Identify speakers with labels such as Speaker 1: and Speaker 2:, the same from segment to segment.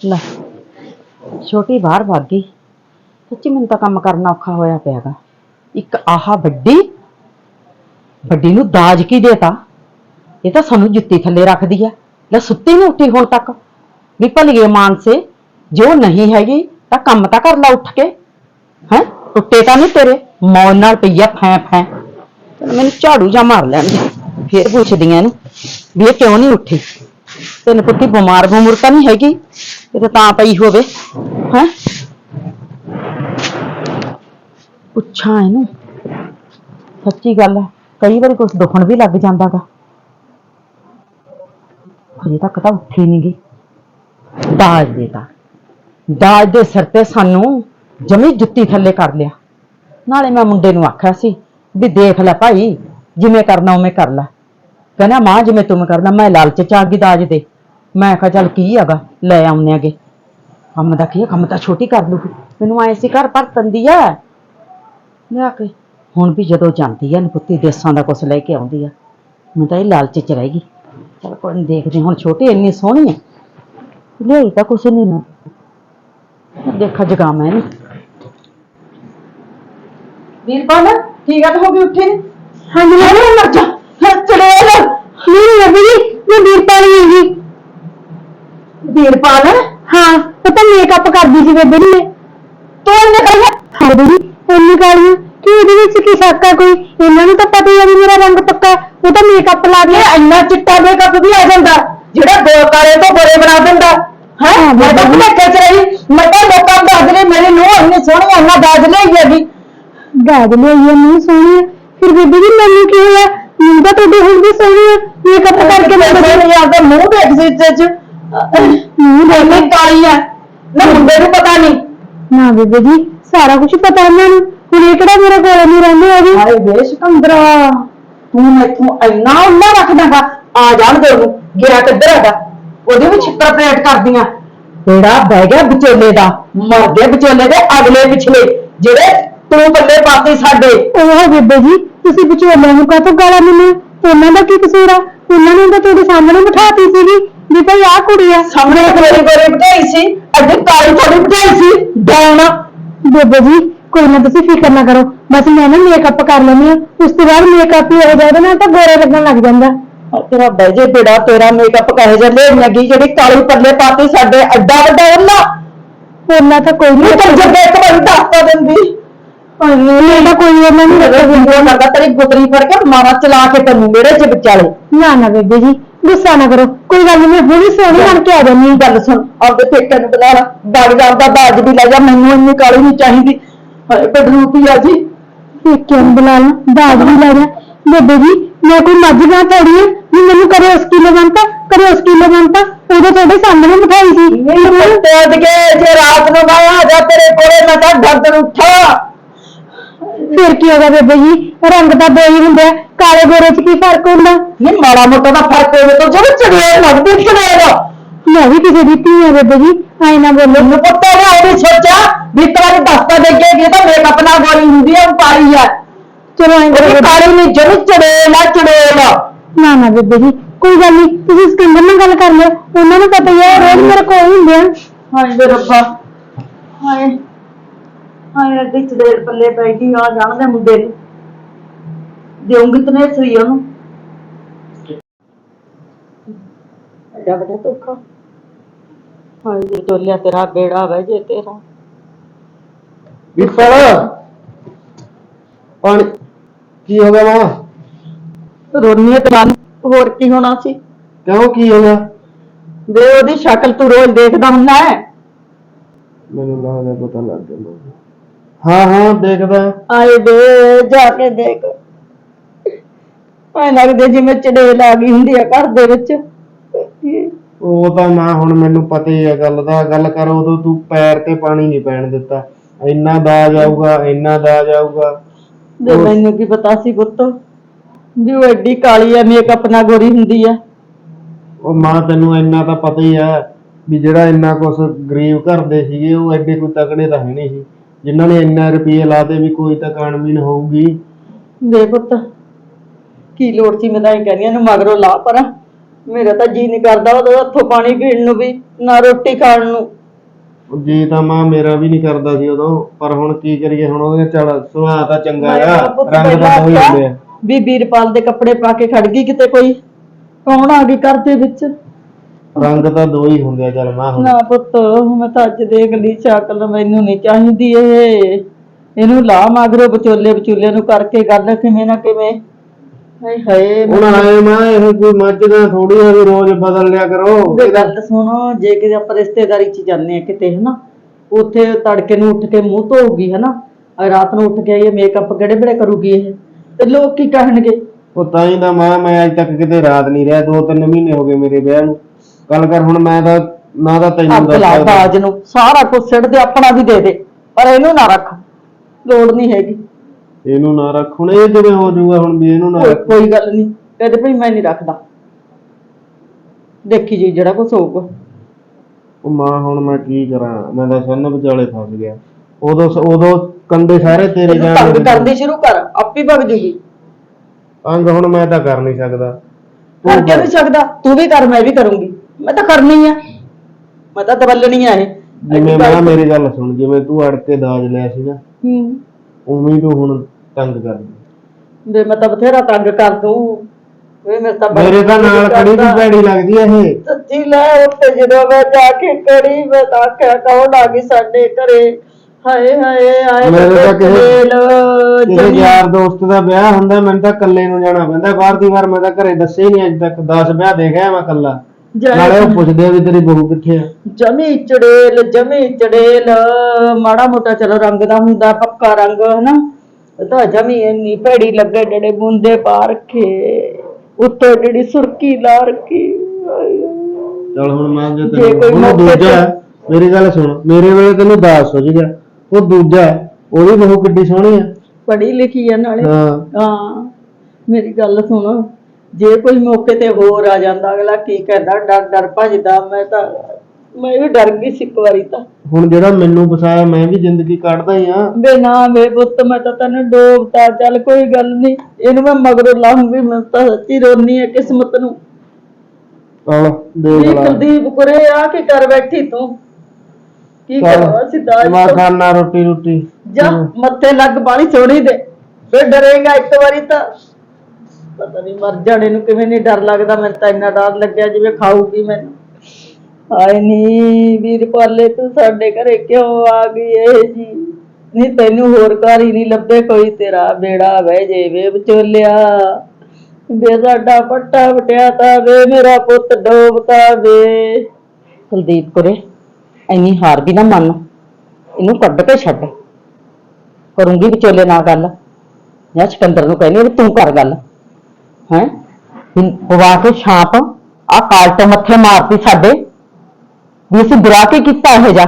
Speaker 1: ਲੈ, ਛੋਟੀ ਬਾਹਰ ਭੱਗ ਗਈ। ਸੱਚੀ ਮੈਨੂੰ ਤਾਂ ਕੰਮ ਕਰਨਾ ਔਖਾ ਹੋਇਆ ਪਿਆਗਾ। ਇੱਕ ਆਹ ਵੱਡੀ ਵੱਡੀ ਨੂੰ ਦਾਜ ਕੀ ਦੇਤਾ? ਇਹ ਤਾਂ ਸਾਨੂੰ ਜੁੱਤੀ ਥੱਲੇ ਰੱਖਦੀ ਆ ਲੈ, ਸੁੱਤੀ ਨਹੀਂ ਉੱਠੀ ਹੁਣ ਤੱਕ। ਵੀ ਭਲੀਏ ਮਾਨਸੇ, ਜੋ ਨਹੀਂ ਹੈਗੀ, ਤਾਂ ਕੰਮ ਤਾਂ ਕਰ ਲੈ ਉੱਠ ਕੇ। ਹੈ? ਟੁੱਟੇ ਤਾਂ ਨਹੀਂ ਤੇਰੇ? ਮੌਨ ਨਾਲ ਪਈਆ ਫੈਂ ਫੈਂ। ਚੱਲ ਮੈਨੂੰ ਝਾੜੂ ਜਾਂ ਮਾਰ ਲੈਣ ਦੇ। ਫੇਰ ਪੁੱਛਦੀਆਂ ਇਹਨੂੰ ਵੀ ਇਹ ਕਿਉਂ ਨਹੀਂ ਉੱਠੀ? ਤੈਨੂੰ ਪੁੱਤੀ ਬਿਮਾਰ ਬਮੂਰ ਤਾਂ ਨਹੀਂ ਹੈਗੀ, ਇਹ ਤਾਂ ਤਾਂ ਪਈ ਹੋਵੇ, ਹੈ? ਪੁੱਛਾਂ ਇਹਨੂੰ। ਸੱਚੀ ਗੱਲ ਹੈ ਕਈ ਵਾਰੀ ਕੁਝ ਦੁਖਣ ਵੀ ਲੱਗ ਜਾਂਦਾਗਾ। ਹਜੇ ਤੱਕ ਤਾਂ ਉੱਠੀ ਨਹੀਂ ਗਈ। ਦਾਜ ਦੇ ਤਾਂ। ਦਾਜ ਦੇ ਸਿਰ ਤੇ ਸਾਨੂੰ ਜਮੀ ਜੁੱਤੀ ਥੱਲੇ ਕਰ ਲਿਆ। ਨਾਲੇ ਮੈਂ ਮੁੰਡੇ ਨੂੰ ਆਖਿਆ ਸੀ, ਵੀ ਦੇਖ ਲੈ ਭਾਈ, ਜਿਵੇਂ ਕਰਨਾ ਉਵੇਂ ਕਰ ਲੈ। ਕਹਿੰਦਾ, ਮਾਂ, ਜਿਵੇਂ ਤੂੰ ਕਰਨਾ ਮੈਂ ਲਾਲਚ ਚ ਆ ਗਈ ਦਾਜ ਦੇ। ਮੈਂ ਕਿਹਾ, ਚੱਲ ਕੀ ਹੈਗਾ? ਲੈ ਆਉਨੇ ਆਗੇ। ਕੰਮ ਦਾ ਕੀ ਹੈ? ਕੰਮ ਤਾਂ ਛੋਟੀ ਕਰ ਲੂਗੀ ਮੈਨੂੰ ਆਏ ਸੀ, ਘਰ ਪਰ ਤੰਦੀ ਆ। ਲਿਆ ਕੇ ਹੁਣ ਵੀ ਜਦੋਂ ਜਾਂਦੀ ਆ ਨਪੁੱਤੀ ਦੇਸਾਂ ਦਾ ਕੁਛ ਲੈ ਕੇ ਆਉਂਦੀ ਆ। ਮੈਂ ਤਾਂ ਇਹ ਲਾਲਚ ਚ ਰਹਿ ਗਈ। ਚਲ ਕੋਈ ਨੀ, ਦੇਖਦੇ ਹੁਣ ਛੋਟੀ ਇੰਨੀ ਸੋਹਣੀ ਹੈ ਲਿਆਈ ਤਾਂ ਕੁਛ ਨਹੀਂ ਨਾ ਦੇਖਾ ਜਗਾਵਾਂ ਇਹਨੂੰ ਵੀਰਪਾਲ ਕੀ ਗੱਲ ਹੋ ਗਈ ਉੱਠੇ? ਹਾਂਜੀ, ਮੈਂ ਮਰ ਜਾ। ਨਹੀਂ ਰੱਬੀ ਮੈਂ ਵੀਰਪਾਲ ਹੀ ਹੈਗੀ। ਵੀਰਪਾਲ ਹਾਂ ਪਤਾ ਮੇਕਅਪ ਕਰਦੀ ਸੀ ਬੇਬੇ ਨੇ ਤੂੰ ਇਹਨੇ ਕਰ ਹਾਂ ਬੇਬੀ ਇੰਨੀ ਕਾਲੀਆਂ ਕਿ ਇਹਦੇ ਵਿੱਚ ਕੀ ਸ਼ੱਕ ਆ ਕੋਈ? ਇਹਨਾਂ ਨੂੰ ਤਾਂ ਪਤਾ ਹੀ ਆ ਵੀ ਮੇਰਾ ਰੰਗ ਪੱਕਾ। ਉਹ ਤਾਂ ਮੇਕਅਪ ਲਾ ਕੇ ਇੰਨਾ ਚਿੱਟਾ ਮੇਕਅਪ ਵੀ ਆ ਜਾਂਦਾ ਜਿਹੜਾ ਦੋ ਕਾਲੇ ਤੋਂ ਬੜੇ ਬਣਾ ਦਿੰਦਾ। ਹਾਂ? ਮੈਂ ਤਾਂ ਭੁਲੇਖੇ ਚ ਰਹੀ। ਮੈਂ ਤਾਂ ਲੋਕਾਂ ਨੂੰ ਦੱਸ ਰਹੀ ਮੇਰੀ ਨੂੰਹ ਇੰਨੀ ਸੋਹਣੀ ਇੰਨਾ ਦਾਜ ਲਈ ਹੈਗੀ। ਦਾਜ ਲਈ ਨਹੀਂ ਸੋਹਣੀ ਹੈ। ਫਿਰ ਬੀਬੀ ਜੀ ਮੈਨੂੰ ਕੀ ਹੋਇਆ? ਮੈਨੂੰ ਤਾਂ ਤੁਹਾਡੇ ਹੁਣ ਵੀ ਸੋਹਣੀ ਹੈ ਮੇਕਅਪ ਕਰਕੇ ਮੈਂ ਬਦਲ ਜਾਂਦਾ ਮੂੰਹ ਦੇਖ ਸੀ ਚ। ਮੂੰਹ ਦੇਖ। ਕਾਲੀ ਹੈ ਨਾ ਮੁੰਡੇ ਨੂੰ ਪਤਾ ਨਹੀਂ। ਨਾ ਬੀਬੀ ਜੀ ਸਾਰਾ ਕੁਝ ਪਤਾ ਇਹਨਾਂ ਨੂੰ। ਹੁਣ ਇਹ ਕਿਹੜਾ ਮੇਰੇ ਕੋਲ ਨਹੀਂ ਰਹਿੰਦੇ ਹੈਗੇ? ਹਾਏ ਵੇਸ਼ ਕੰਦਰਾ ਤੂੰ ਮੈਥੋਂ ਇੰਨਾ ਉੱਲਾ ਰੱਖਦਾਗਾ ਆ ਜਾਣ ਦੇ ਉਹਨੂੰ ਗਿਆ ਕਿੱਧਰ ਹੈਗਾ? ਉਹਦੇ ਵਿੱਚ ਛਿੱਤਰ ਪਲੇਟ ਕਰਦੀਆਂ। ਜਿਹੜਾ ਬਹਿ ਗਿਆ ਵਿਚੋਲੇ ਦਾ। ਮਰ ਗਏ ਵਿਚੋਲੇ ਦੇ ਅਗਲੇ ਪਿਛਲੇ। ਜਿਹੜੇ ਤੂੰ ਬੱਲੇ ਪਾਤੀ ਸਾਡੇ। ਉਹ ਬੀਬੇ ਜੀ ਤੁਸੀਂ ਵਿਚੋਲਿਆਂ ਨੂੰ ਕਾਹਤੋਂ ਗਾਲਾਂ ਮੈਨੂੰ ਉਹਨਾਂ ਦਾ ਕੀ ਕਸੂਰ ਆ? ਉਹਨਾਂ ਨੇ ਤਾਂ ਤੁਹਾਡੇ ਸਾਹਮਣੇ ਬਿਠਾਤੀ ਸੀਗੀ ਵੀ ਭਾਈ ਆਹ ਕੁੜੀ ਆ। ਸਾਹਮਣੇ ਗੋਰੀ ਗੋਰੀ ਬਿਠਾਈ ਸੀ ਅੱਗੇ ਕਾਲੀ ਥੋੜੀ ਬਿਠਾਈ ਸੀ ਡਾਉਣਾ ਬੇਬੇ ਜੀ ਕੋਈ ਨਾ ਤੁਸੀਂ ਫਿਕਰ ਨਾ ਕਰੋ। ਬਸ ਮੈਂ ਨਾ ਮੇਕਅਪ ਕਰ ਲੈਂਦੀ ਹਾਂ। ਉਸ ਤੋਂ ਬਾਅਦ ਮੇਕਅਪ ਹੀ ਹੋ ਜਾਵੇ ਨਾ ਤਾਂ ਗੋਰੇ ਲੱਗਣ ਲੱਗ ਜਾਂਦਾ। ਤੇਰਾ ਬੈਜੇ ਬੇੜਾ ਤੇਰਾ ਮੇਕਅਪ ਕਹੇ ਜਾਂਦੇ ਲੱਗੀ ਜਿਹੜੀ ਕਾਲੀ ਪੱਲੇ ਪਾਤੀ ਸਾਡੇ ਅੱਡਾ ਵੱਡਾ ਉਹਨਾਂ। ਉਹਨਾਂ ਤਾਂ ਕੋਈ ਨਹੀਂ ਤਾਂ ਜਦ ਇੱਕ ਵਾਰੀ ਦੱਸਤਾ ਦਿੰਦੀ। ਤਾਂ ਕੋਈ ਉਹਨਾਂ ਨਹੀਂ ਰੱਖਿਆ ਵੀਡੀਓ ਕਰਦਾ ਤੇਰੀ ਗੁੱਤਰੀ ਫੜ ਕੇ ਮਾਰਾ ਚਲਾ ਕੇ ਤੈਨੂੰ ਮੇਰੇ ਚ ਵਿਚਾਲੇ। ਨਾ ਨਾ ਬੇਬੇ ਜੀ ਗੁੱਸਾ ਨਾ ਕਰੋ। ਕੋਈ ਗੱਲ ਨਹੀਂ ਮੈਂ ਹੁਣੀ ਸੋਹਣੀ ਬਣ ਕੇ ਆ ਜਾਨੀ ਗੱਲ ਸੁਣ ਆਪਦੇ ਪੇਕੇ ਨੂੰ ਬੁਲਾ ਲਾ। ਦਾੜੀਦਾਰ ਦਾ ਦਾਜ ਵੀ ਲੈ ਜਾ ਮੈਨੂੰ ਇੰਨੀ ਕਾਲੀ ਨਹੀਂ ਚਾਹੀਦੀ। ਹਾਏ ਬਦਲੂਤੀ ਆ ਜੀ? ਪੇਕੇ ਨੂੰ ਬੁਲਾ ਲਾ ਦਾਜ ਵੀ ਲੈ ਜਾ। ਬੇਬੇ ਜੀ ਮੈਂ ਕੋਈ ਮੱਝ ਗਾਂ ਤੋੜੀ ਹੈ ਵੀ ਮੈਨੂੰ ਕਰੇ ਉਸ ਕਿਲੋ ਬਣਤਾ ਕਰੇ ਉਸ ਕਿਲੋ ਬਣਤਾ ਉਹਦੇ ਤੁਹਾਡੇ ਸਾਹਮਣੇ ਬਿਠਾਈ ਸੀ। ਨਹੀਂ ਤੋੜ ਕੇ ਜੇ ਰਾਤ ਨੂੰ ਮੈਂ ਆ ਜਾ ਤੇਰੇ ਕੋਲੇ ਮੈਂ ਤਾਂ ਦਰਦ ਉੱਠਾ। ਫਿਰ ਕੀ ਹੋਗਾ ਬੇਬੇ ਜੀ ਰੰਗ ਤਾਂ ਦੋ ਹੀ ਹੁੰਦੇ ਆ ਕਾਲੇ ਗੋਰੇ ਚ ਕੀ ਫ਼ਰਕ ਹੁੰਦਾ ਨਹੀਂ ਮਾੜਾ ਮੋਟਾ ਦਾ ਫ਼ਰਕ ਹੋਵੇ ਤਾਂ ਜਿਹੜੇ ਚੜੇਲ ਲੱਗਦੀ ਚੜੇਲ ਮੈਂ ਵੀ ਕਿਸੇ ਦੀ ਧੀ ਆ ਬੇਬੇ ਜੀ ਆਈ ਨਾ ਬੋਲੋ ਮੈਨੂੰ ਪਤਾ ਹੈ ਉਹਨੇ ਸੋਚਿਆ ਵੀ ਤੇਰਾ ਦਸਤਾ ਦੇ ਕੇ ਕਿ ਤਾਂ ਮੇਕਅਪ ਨਾਲ ਗੋਰੀ ਹੁੰਦੀ ਆ ਉਹ ਪਾਰੀ ਆ ਚਲੋ ਐਂ ਕਰੋ ਕਾਲੀ ਨਹੀਂ ਜਿਹੜੇ ਚੜੇਲ ਆ ਚੜੇਲ ਨਾ ਨਾ ਬੇਬੇ ਜੀ ਕੋਈ ਗੱਲ ਨਹੀਂ ਤੁਸੀਂ ਸਿਕੰਦਰ ਨਾਲ ਗੱਲ ਕਰ ਲਿਓ ਉਹਨਾਂ ਨੂੰ ਪਤਾ ਹੀ ਹੈ ਰੋਜ਼ ਮੇਰੇ ਕੋਲ ਹੁੰਦੇ ਆ ਹਾਏ ਵੇ ਰੱਬਾ ਹਾਏ ਹਾਏ ਅੱਗੇ ਚੜੇਲ ਪੱਲੇ ਪੈ ਗਈ ਆ ਜਾਣਦੇ ਮੁੰਡੇ ਨੂੰ। ਦੇਉਂਗੀ ਤਨੇ ਸਰੀ ਉਹਨੂੰ। ਐਡਾ ਵੱਡਾ ਧੋਖਾ। ਹਾਏ ਜੇ ਟੋਲਿਆ ਤੇਰਾ ਬੇੜਾ ਵੈ ਜੇ ਤੇਰਾ।
Speaker 2: ਵੀਰਪਾਲ ਪਾਣੀ ਕੀ ਹੋ ਗਿਆ ਮਾਂ
Speaker 1: ਰੋਣੀ ਤੇ ਮਨ ਹੋਰ ਕੀ ਹੋਣਾ ਸੀ?
Speaker 2: ਕਿਉਂ ਕੀ ਹੋ ਗਿਆ?
Speaker 1: ਵੇ ਉਹਦੀ ਸ਼ਕਲ ਤੂੰ ਰੋਜ਼ ਦੇਖਦਾ ਹੁੰਦਾ ਹੈ।
Speaker 2: ਮੈਨੂੰ ਲੱਗਦਾ ਪਤਾ ਲੱਗ ਗਿਆ ਹਾਂ ਹਾਂ ਦੇਖਦਾ।
Speaker 1: ਆਏ ਵੇ ਜਾ ਕੇ ਦੇਖ। ਐ ਲੱਗਦੇ ਜਿਵੇਂ ਚੜੇਲ ਆ ਗਈ ਹੁੰਦੀ ਆ ਘਰ ਦੇ ਵਿੱਚ।
Speaker 2: ਉਹ ਤਾਂ ਮਾਂ ਹੁਣ ਮੈਨੂੰ ਪਤਾ ਹੀ ਆ ਗੱਲ ਦਾ। ਗੱਲ ਕਰ ਉਦੋਂ ਤੂੰ ਪੈਰ ਤੇ ਪਾਣੀ ਨਹੀਂ ਪੈਣ ਦਿੱਤਾ। ਇੰਨਾ ਦਾਜ ਆਊਗਾ ਇੰਨਾ ਦਾਜ ਆਊਗਾ।
Speaker 1: ਜੇ ਮੈਨੂੰ ਕੀ ਪਤਾ ਸੀ ਪੁੱਤ? ਵੀ ਉਹ ਐਡੀ ਕਾਲੀ ਆ ਮੇਕਅਪ ਨਾਲ ਗੋਰੀ ਹੁੰਦੀ ਆ।
Speaker 2: ਉਹ ਮਾਂ ਤੈਨੂੰ ਇੰਨਾ ਤਾਂ ਪਤਾ ਹੀ ਆ ਵੀ ਜਿਹੜਾ ਇੰਨਾ ਕੁਛ ਗਰੀਬ ਘਰ ਦੇ ਸੀਗੇ ਉਹ ਐਡੇ ਕੋਈ ਤਕੜੇ ਤਾਂ ਹੈ ਨਹੀਂ ਸੀ। ਜਿਨ੍ਹਾਂ ਨੇ ਇੰਨਾ ਰੁਪਏ ਲਾਤੇ ਵੀ ਕੋਈ ਤਾਂ ਕਾਣਮੀਨ ਹੋਊਗੀ।
Speaker 1: ਵੇ ਪੁੱਤ ਕੀ ਲੋੜ ਸੀ ਮੈਂ ਤਾਂ ਇਹ ਕਹਿੰਦੀ ਨੂੰ ਮਗਰੋਂ ਲਾ ਪਰ। ਮੇਰਾ ਤਾਂ ਜੀ ਨਹੀਂ ਕਰਦਾ ਉਹਦੇ ਹੱਥੋਂ ਪਾਣੀ ਪੀਣ ਨੂੰ ਵੀ ਨਾ ਰੋਟੀ ਖਾਣ ਨੂੰ।
Speaker 2: ਉਹ ਜੀ ਤਾਂ ਮਾਂ ਮੇਰਾ ਵੀ ਨਹੀਂ ਕਰਦਾ ਸੀ ਉਦੋਂ ਪਰ ਹੁਣ ਕੀ ਕਰੀਏ ਹੁਣ ਉਹਦੇ ਚੱਲ ਸੁਭਾਅ ਤਾਂ ਚੰਗਾ ਆ
Speaker 1: ਪੁੱਤ
Speaker 2: ਰੰਗ
Speaker 1: ਪਹਿਲਾਂ
Speaker 2: ਤਾਂ
Speaker 1: ਆਖਿਆ
Speaker 2: ਹੁੰਦੇ ਆ।
Speaker 1: ਵੀ ਵੀਰਪਾਲ ਦੇ ਕੱਪੜੇ ਪਾ ਕੇ ਖੜ ਗਈ ਕਿਤੇ ਕੋਈ। ਕੌਣ ਆ ਗਈ ਘਰ ਦੇ ਵਿੱਚ?
Speaker 2: ਰੰਗ ਤਾਂ ਦੋ ਹੀ ਹੁੰਦੇ ਆ ਚੱਲ ਮਾਂ ਹੁਣ
Speaker 1: ਨਾ ਪੁੱਤ ਮੈਂ ਤਾਂ ਅੱਜ ਦੇਖ ਲਈ ਸ਼ਕਲ ਮੈਨੂੰ ਨਹੀਂ ਚਾਹੀਦੀ ਇਹ। ਇਹਨੂੰ ਲਾ ਮਗਰੋਂ ਵਿਚੋਲੇ ਵਿਚੋਲੇ ਨੂੰ ਕਰਕੇ ਗੱਲ ਕਿਵੇਂ ਨਾ ਕਿਵੇਂ। ਹਾਏ ਹਾਏ
Speaker 2: ਹੁਣ ਆਏ ਮਾਂ ਇਹ ਕੋਈ ਮੱਝ ਦਾ ਥੋੜੀ ਆ ਵੀ ਰੋਜ਼ ਬਦਲ ਲਿਆ ਕਰੋ।
Speaker 1: ਤੇ ਗੱਲ ਸੁਣੋ ਜੇ ਕਿ ਆਪਾਂ ਰਿਸ਼ਤੇਦਾਰੀ ਚ ਜਾਂਦੇ ਆ ਕਿਤੇ ਹਨਾ ਉੱਥੇ ਤੜਕੇ ਨੂੰ ਉੱਠ ਕੇ ਮੂੰਹ ਧੋਊਗੀ ਹਨਾ ਰਾਤ ਨੂੰ ਉੱਠ ਕੇ ਇਹ ਮੇਕਅਪ ਕਿਹੜੇ ਬੜੇ ਕਰੂਗੀ ਇਹ? ਤੇ ਲੋਕ ਕੀ ਕਹਿਣਗੇ?
Speaker 2: ਉਹ ਤਾਂ ਹੀ ਤਾਂ ਮਾਂ ਮੈਂ ਅੱਜ ਤੱਕ ਕਿਤੇ ਰਾਤ ਨਹੀਂ ਰਿਹਾ ਦੋ ਤਿੰਨ ਮਹੀਨੇ ਹੋ ਗਏ ਮੇਰੇ ਵਿਆਹ ਨੂੰ। ਗੱਲ ਕਰ ਹੁਣ ਮੈਂ ਤਾਂ ਨਾ ਤਾਂ ਤੈਨੂੰ
Speaker 1: ਅੱਗ ਲਾ
Speaker 2: ਦੱਸ ਸਕਦਾ।
Speaker 1: ਬਾਜ ਨੂੰ ਸਾਰਾ ਕੁਝ ਸਿੱਟ ਦੇ ਆਪਣਾ ਵੀ ਦੇ ਦੇ ਪਰ ਇਹਨੂੰ ਨਾ ਰੱਖ ਲੋੜ ਨਹੀਂ ਹੈਗੀ।
Speaker 2: ਇਹਨੂੰ ਨਾ ਰੱਖ ਹੁਣ ਇਹ ਕਿਵੇਂ ਹੋ ਜਾਊਗਾ ਹੁਣ ਵੀ ਇਹਨੂੰ ਨਾ
Speaker 1: ਕੋਈ
Speaker 2: ਰੱਖ।
Speaker 1: ਕੋਈ ਗੱਲ ਨਹੀਂ ਕਹਿੰਦੇ ਭਈ ਮੈਂ ਨਹੀਂ ਰੱਖਦਾ। ਦੇਖੀ ਜੀ ਜਿਹੜਾ ਕੁਝ ਹੋਊਗਾ।
Speaker 2: ਉਹ ਮਾਂ ਹੁਣ ਮੈਂ ਕੀ ਕਰਾਂ ਮੈਂ ਤਾਂ ਸੰਨ ਵਿਚਾਲੇ ਫਸ ਗਿਆ। ਉਦੋਂ ਉਦੋਂ ਕੰਡੇ ਸਾਰੇ ਤੇਰੇ
Speaker 1: ਇਹਨੂੰ
Speaker 2: ਜਾਣ
Speaker 1: ਤੰਗ ਕਰਦੀ ਸ਼ੁਰੂ ਕਰ ਆਪੇ ਭਗ ਜੂਗੀ।
Speaker 2: ਅੰਗ ਹੁਣ ਮੈਂ ਤਾਂ ਕਰ ਨਹੀਂ ਸਕਦਾ। ਤੂੰ
Speaker 1: ਕਰ। ਸਕਦਾ? ਤੂੰ ਵੀ ਕਰ ਮੈਂ ਵੀ ਕਰੂੰਗੀ। ਮੈਂ ਤਾਂ ਕਰਨੀ ਆ। ਮੈਂ ਤਾਂ ਦਬਲਣੀ ਆ ਇਹ।
Speaker 2: ਜਿਵੇਂ ਮੈਂ ਮੇਰੀ ਗੱਲ ਸੁਣ ਜਿਵੇਂ ਤੂੰ ਅੜ ਕੇ ਦਾਜ ਲਿਆ ਸੀ ਨਾ
Speaker 1: ਹੂੰ।
Speaker 2: ਉਵੇਂ ਹੀ ਤੂੰ ਹੁਣ ਤੰਗ ਕਰਦੀ
Speaker 1: ਵੇ ਮੈਂ ਤਾਂ ਬਥੇਰਾ ਤੰਗ ਕਰ ਦੂੰ। ਵੇ ਮੇਰੇ ਤਾਂ ਬੜਾ
Speaker 2: ਮੇਰੇ ਤਾਂ ਨਾਲ ਵੀ
Speaker 1: ਕਰਦਾ।
Speaker 2: ਭੈੜੀ ਲੱਗਦੀ ਆ ਇਹ।
Speaker 1: ਸੱਚੀ ਲੈ ਉੱਤੇ ਜਦੋਂ ਮੈਂ ਜਾ ਕੇ ਕੜੀ ਮੈਂ ਤਾਂ ਆਖਿਆ ਕੌਣ ਆ ਗਈ ਸਾਡੇ ਘਰੇ। ਹਾਏ ਹਾਏ ਆਏ
Speaker 2: ਮੇਰੇ ਤਾਂ ਕਿਸੇ- ਕਿਸੇ ਯਾਰ ਦੋਸਤ ਦਾ ਵਿਆਹ ਹੁੰਦਾ ਮੈਨੂੰ ਤਾਂ ਇਕੱਲੇ ਨੂੰ ਜਾਣਾ ਪੈਂਦਾ। ਬਾਹਰ ਦੀ ਵਾਰ ਮੈਂ ਤਾਂ ਘਰੇ ਦੱਸੇ ਹੀ ਨਹੀਂ ਅੱਜ ਤੱਕ। 10 ਵਿਆਹ ਦੇਖਿਆ ਮੈਂ ਇਕੱਲਾ। ਨਾਲੇ ਉਹ ਪੁੱਛਦੇ ਆ ਵੀ ਤੇਰੀ ਬਹੂ ਕਿੱਥੇ ਆ?
Speaker 1: ਜਮੀ ਚੜੇਲ ਜਮੀ ਚੜੇਲ। ਮਾੜਾ ਮੋਟਾ ਚਲੋ ਰੰਗ ਦਾ ਹੁੰਦਾ ਪੱਕਾ ਰੰਗ ਹਨਾ? ਤਾਂ ਜਮੀ ਇੰਨੀ ਭੈੜੀ ਲੱਗੇ ਜਿਹੜੇ ਬੁੰਦੇ ਪਾ ਰੱਖੇ ਉੱਤੇ ਜਿਹੜੀ ਸੁਰਕੀ ਲਾ ਰੱਖੀ
Speaker 2: ਚਲ ਹੁਣ ਮੈਂ ਜੇ
Speaker 1: ਜੇ ਕੋਈ
Speaker 2: ਤੈਨੂੰ ਉਹ
Speaker 1: ਮੌਕੇ
Speaker 2: ਦੂਜਾ ਹੈ, ਮੇਰੀ ਗੱਲ ਸੁਣ ਮੇਰੇ ਵੇਲੇ ਤੈਨੂੰ ਦਾਸ ਹੋ ਗਿਆ ਉਹ ਦੂਜਾ ਹੈ, ਉਹਦੀ ਬਹੂ ਕਿੱਡੀ ਸੋਹਣੀ ਆ
Speaker 1: ਪੜ੍ਹੀ ਲਿਖੀ ਆ ਨਾਲੇ।
Speaker 2: ਹਾਂ।
Speaker 1: ਹਾਂ। ਮੇਰੀ ਗੱਲ ਸੁਣ। ਜੇ ਕੋਈ ਮੌਕੇ ਤੇ ਹੋਰ ਆ ਜਾਂਦਾ ਅਗਲਾ ਕੀ ਕਹਿੰਦਾ? ਡਰ ਡਰ ਭੱਜਦਾ ਮੈਂ ਤਾਂ ਮੈਂ ਵੀ ਡਰ ਗਈ ਸੀ ਇੱਕ ਵਾਰੀ ਤਾਂ।
Speaker 2: ਹੁਣ ਜਿਹੜਾ ਮੈਨੂੰ ਫਸਾਇਆ ਮੈਂ ਵੀ ਜ਼ਿੰਦਗੀ ਕੱਢਦਾ ਹੀ ਆ
Speaker 1: ਬੇ ਨਾ ਵੇ ਪੁੱਤ ਮੈਂ ਤਾਂ ਤੈਨੂੰ ਡੋਬਤਾ ਚੱਲ ਕੋਈ ਗੱਲ ਨਹੀਂ। ਇਹਨੂੰ ਮੈਂ ਮਗਰੋਂ ਲਾਉਂਗੀ ਮੈਂ ਤਾਂ ਸੱਚੀ ਰੋਨੀ ਹੈ ਕਿਸਮਤ ਨੂੰ।
Speaker 2: ਚਲ ਦੇਖ ਲਾ।
Speaker 1: ਕੁਲਦੀਪ ਕੁਰੇ ਆ ਕੇ ਕਰ ਬੈਠੀ ਤੂੰ। ਕੀ
Speaker 2: ਚੱਲ,
Speaker 1: ਕਰਾਂ ਸਿੱਧਾ
Speaker 2: ਮੈਂ ਖਾਣਾ ਰੋਟੀ ਰੋਟੀ
Speaker 1: ਜਾ ਮੱਥੇ ਲੱਗ ਬਾਲੀ ਸੋਹਣੀ ਦੇ। ਫੇਰ ਡਰੇਗਾ ਇੱਕ ਵਾਰੀ ਤਾਂ। ਪਤਾ ਨਹੀਂ ਮਰ ਜਾਣੇ ਨੂੰ ਕਿਵੇਂ ਨਹੀਂ ਡਰ ਲੱਗਦਾ, ਮੈਨੂੰ ਤਾਂ ਇੰਨਾ ਡਰ ਲੱਗਿਆ ਜਿਵੇਂ ਖਾਊਗੀ ਮੈਨੂੰ। ਹਾਏ ਨੀ, ਵੀਰਪਾਲੇ ਤੂੰ ਸਾਡੇ ਘਰੇ ਕਿਉਂ ਆ ਗਈ ਇਹ ਜੀ? ਨਹੀਂ ਤੈਨੂੰ ਹੋਰ ਘਰ ਹੀ ਨਹੀਂ ਲੱਭੇ ਕੋਈ, ਤੇਰਾ ਬੇੜਾ ਵਹਿ ਜੇ ਵੇ ਵਿਚੋਲਿਆ। ਵੇ ਸਾਡਾ ਪੱਟਾ ਵਟਿਆ ਤਾ ਵੇ, ਮੇਰਾ ਪੁੱਤ ਡੋਬਤਾ ਵੇ। ਕੁਲਦੀਪ ਕੁਰੇ ਐਨੀ ਹਾਰ ਵੀ ਨਾ ਮੰਨ। ਇਹਨੂੰ ਕੱਢ ਕੇ ਛੱਡ। ਕਰੂੰਗੀ ਵਿਚੋਲੇ ਨਾਲ ਗੱਲ। ਜਾਂ ਸਿਕੰਦਰ ਨੂੰ ਕਹਿੰਦੀ ਵੀ ਤੂੰ ਕਰ ਗੱਲ। ਹੈ ਪਵਾ ਕੇ ਛਾਪ ਆ ਕਾਲ ਤੋਂ ਮੱਥੇ ਮਾਰਤੀ ਸਾਡੇ। ਵੀ ਅਸੀਂ ਬੁਰਾ ਕੀ ਕੀਤਾ ਇਹ ਜਾ?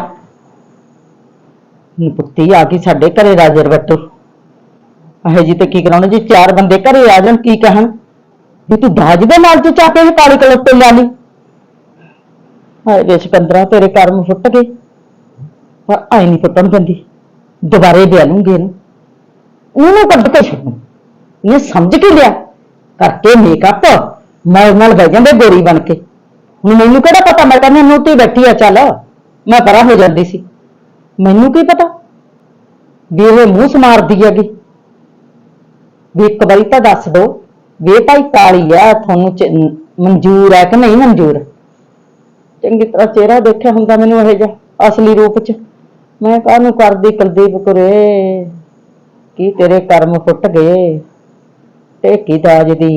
Speaker 1: ਨੀ ਪੁੱਤੀ ਆ ਗਈ ਸਾਡੇ ਘਰੇ ਰਾਜਰ ਬੱਟੂ ਇਹ ਜੀ ਤੇ ਕੀ ਕਰਾਉਣਾ? ਜੀ ਚਾਰ ਬੰਦੇ ਘਰੇ ਆ ਜਾਣ, ਕੀ ਕਹਿਣ? ਵੀ ਤੂੰ ਦਾਜ ਦੇ ਨਾਲ ਚ ਚਾ ਕੇ ਇਹ ਕਾਲੀ ਕਲਰ ਤੇ ਲਾ ਲਈ। ਹਾਏ ਵੇ ਸਿਕੰਦਰਾ, ਤੇਰੇ ਕਰਮ ਫੁੱਟ ਗਏ। ਪਰ ਆਈ ਨਹੀਂ ਪੁੱਟਣ ਦਿੰਦੀ ਦੁਬਾਰੇ ਦੇ ਲੂੰਗੀ ਇਹਨੂੰ। ਉਹਨੂੰ ਕੱਢ ਕੇ ਛੱਡੂ। ਇਹ ਸਮਝ ਕੇ ਲਿਆ। ਕਰਕੇ ਮੇਕਅਪ ਮੈਂ ਨਾਲ ਬਹਿ ਜਾਂਦੇ ਗੋਰੀ ਬਣ ਕੇ। ਹੁਣ ਮੈਨੂੰ ਕਿਹੜਾ ਪਤਾ? ਮੈਂ ਕਹਿੰਦੀ ਨੂੰ ਤੇ ਬੈਠੀ ਆ, ਚੱਲ। ਮੈਂ ਪਰਾਂ ਹੋ ਜਾਂਦੀ ਸੀ। ਮੈਨੂੰ ਕੀ ਪਤਾ ਵੀ ਇਹ ਮੂੰਹ ਸਮਾਰਦੀ ਹੈਗੀ? ਵੀ ਇੱਕ ਵਾਰੀ ਤਾਂ ਦੱਸ ਦੋ ਵੀ ਇਹ ਭਾਈ ਕਾਲੀ ਆ, ਤੁਹਾਨੂੰ ਮਨਜ਼ੂਰ ਹੈ ਕਿ ਨਹੀਂ ਮਨਜ਼ੂਰ? ਚੰਗੀ ਤਰ੍ਹਾਂ ਚਿਹਰਾ ਦੇਖਿਆ ਹੁੰਦਾ ਮੈਨੂੰ ਇਹ ਜਿਹਾ, ਅਸਲੀ ਰੂਪ ਚ। ਮੈਂ ਕਾਹਨੂੰ ਕਰਦੀ ਕੁਲਦੀਪ ਕੁਰੇ? ਕੀ ਤੇਰੇ ਕਰਮ ਫੁੱਟ ਗਏ? ਤੇ ਕੀ ਦਾਜ ਦੀ।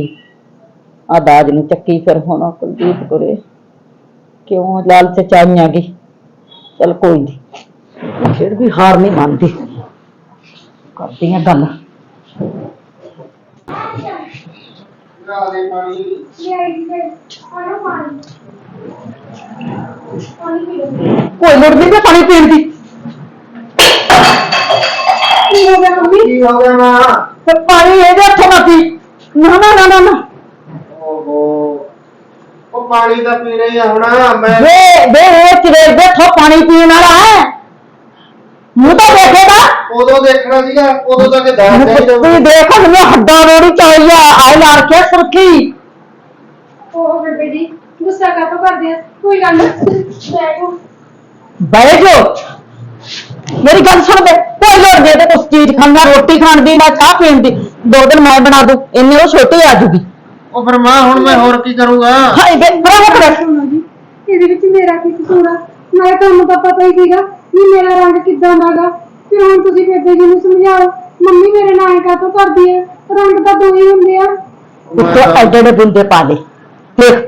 Speaker 1: ਆ ਦਾਜ ਨੂੰ ਚੱਕੀ ਫਿਰ ਹੁਣ ਕੁਲਦੀਪ ਕੁਰੇ ਕਿਉਂ ਲਾਲਚ ਚ ਆਈਆਂ ਗਈ? ਚਲ ਕੋਈ ਨਹੀਂ ਫਿਰ ਵੀ ਹਾਰ ਨਹੀਂ ਮੰਨਦੀ। ਕਰਦੀ ਆ ਗੱਲ। ਕੋਈ ਲੋੜ ਨਹੀਂ ਤੇ ਪਾਣੀ ਪੀਣ ਦੀ। ਕੀ ਹੋ ਗਿਆ ਮੰਮੀ
Speaker 2: ਕੀ ਹੋ ਗਿਆ ਮਾਂ
Speaker 1: ਤੇ ਪਾਣੀ ਇਹਦੇ ਹੱਥੋਂ ਨਾ ਪੀ ਨਾ ਨਾ ਨਾ ਨਾ ਨਾ
Speaker 2: ਓਹੋ ਉਹ ਪਾਣੀ ਤਾਂ ਪੀ ਰਹੀ ਆ ਹੁਣ ਮੈਂ
Speaker 1: ਵੇ ਵੇ ਇਹ ਚਿਰੇ ਦੇ ਹੱਥੋਂ ਪਾਣੀ ਪੀਣ ਵਾਲਾ ਹੈ ਮੂੰਹ ਤਾਂ ਦੇਖੇਗਾ
Speaker 2: ਉਦੋਂ ਦੇਖਣਾ ਸੀਗਾ ਉਦੋਂ ਤੱਕ ਦਾਜ ਚਾਹੀਦਾ
Speaker 1: ਤੂੰ ਦੇਖ ਮੈਨੂੰ ਹੱਡਾਂ ਰੋੜੀ ਚਾਹੀਆ ਆਏ ਲਾਰ ਕੇ ਸੁਰਖੀ
Speaker 3: ਉਹ ਬੇਬੇ ਜੀ ਗੁੱਸਾ ਕਾਹਤੋਂ ਕਰਦੇ ਆ ਕੋਈ ਗੱਲ ਨਹੀਂ ਬੈਠੋ
Speaker 1: ਬਹਿ ਜੋ ਮੇਰੀ ਗੱਲ ਸੁਣ ਬੇ ਕੋਈ ਲੋੜ ਦੇ ਤੇ ਕੁਛ ਚੀਜ਼ ਖਾਣਾ ਰੋਟੀ ਖਾਣ ਦੀ ਨਾ ਚਾਹ ਪੀਣ ਦੀ ਦੋ ਦਿਨ ਮੈਂ ਬਣਾ ਦੂੰ ਇੰਨੇ ਉਹ ਛੋਟੀ ਆ ਜੂਗੀ।
Speaker 2: ਉਹ ਫਿਰ ਮਾਂ ਹੁਣ ਮੈਂ ਹੋਰ ਕੀ ਕਰੂੰਗਾ?
Speaker 1: ਹਾਏ ਬੇ ਬਰਾਬਰ ਕਰ
Speaker 3: ਸੁਣੋ ਜੀ ਇਹਦੇ ਵਿੱਚ ਮੇਰਾ ਕੀ ਕਸੂਰ ਆ? ਮੈਂ ਤੁਹਾਨੂੰ ਤਾਂ ਪਤਾ ਹੀ ਸੀਗਾ ਵੀ ਮੇਰਾ ਰੰਗ ਕਿੱਦਾਂ ਦਾਗਾ ਫਿਰ ਹੁਣ ਤੁਸੀਂ ਬੇਬੇ ਜੀ ਨੂੰ ਸਮਝਾਓ ਮੰਮੀ ਮੇਰੇ ਨਾਲ ਕਾਹਤੋਂ ਕਰਦੀ ਹੈ ਰੰਗ ਤਾਂ ਦੋ ਹੀ ਹੁੰਦੇ ਆ।
Speaker 1: ਉੱਤੇ ਐਡੇ ਐਡੇ ਬੁੰਦੇ ਪਾ ਦੇ ਦੇਖ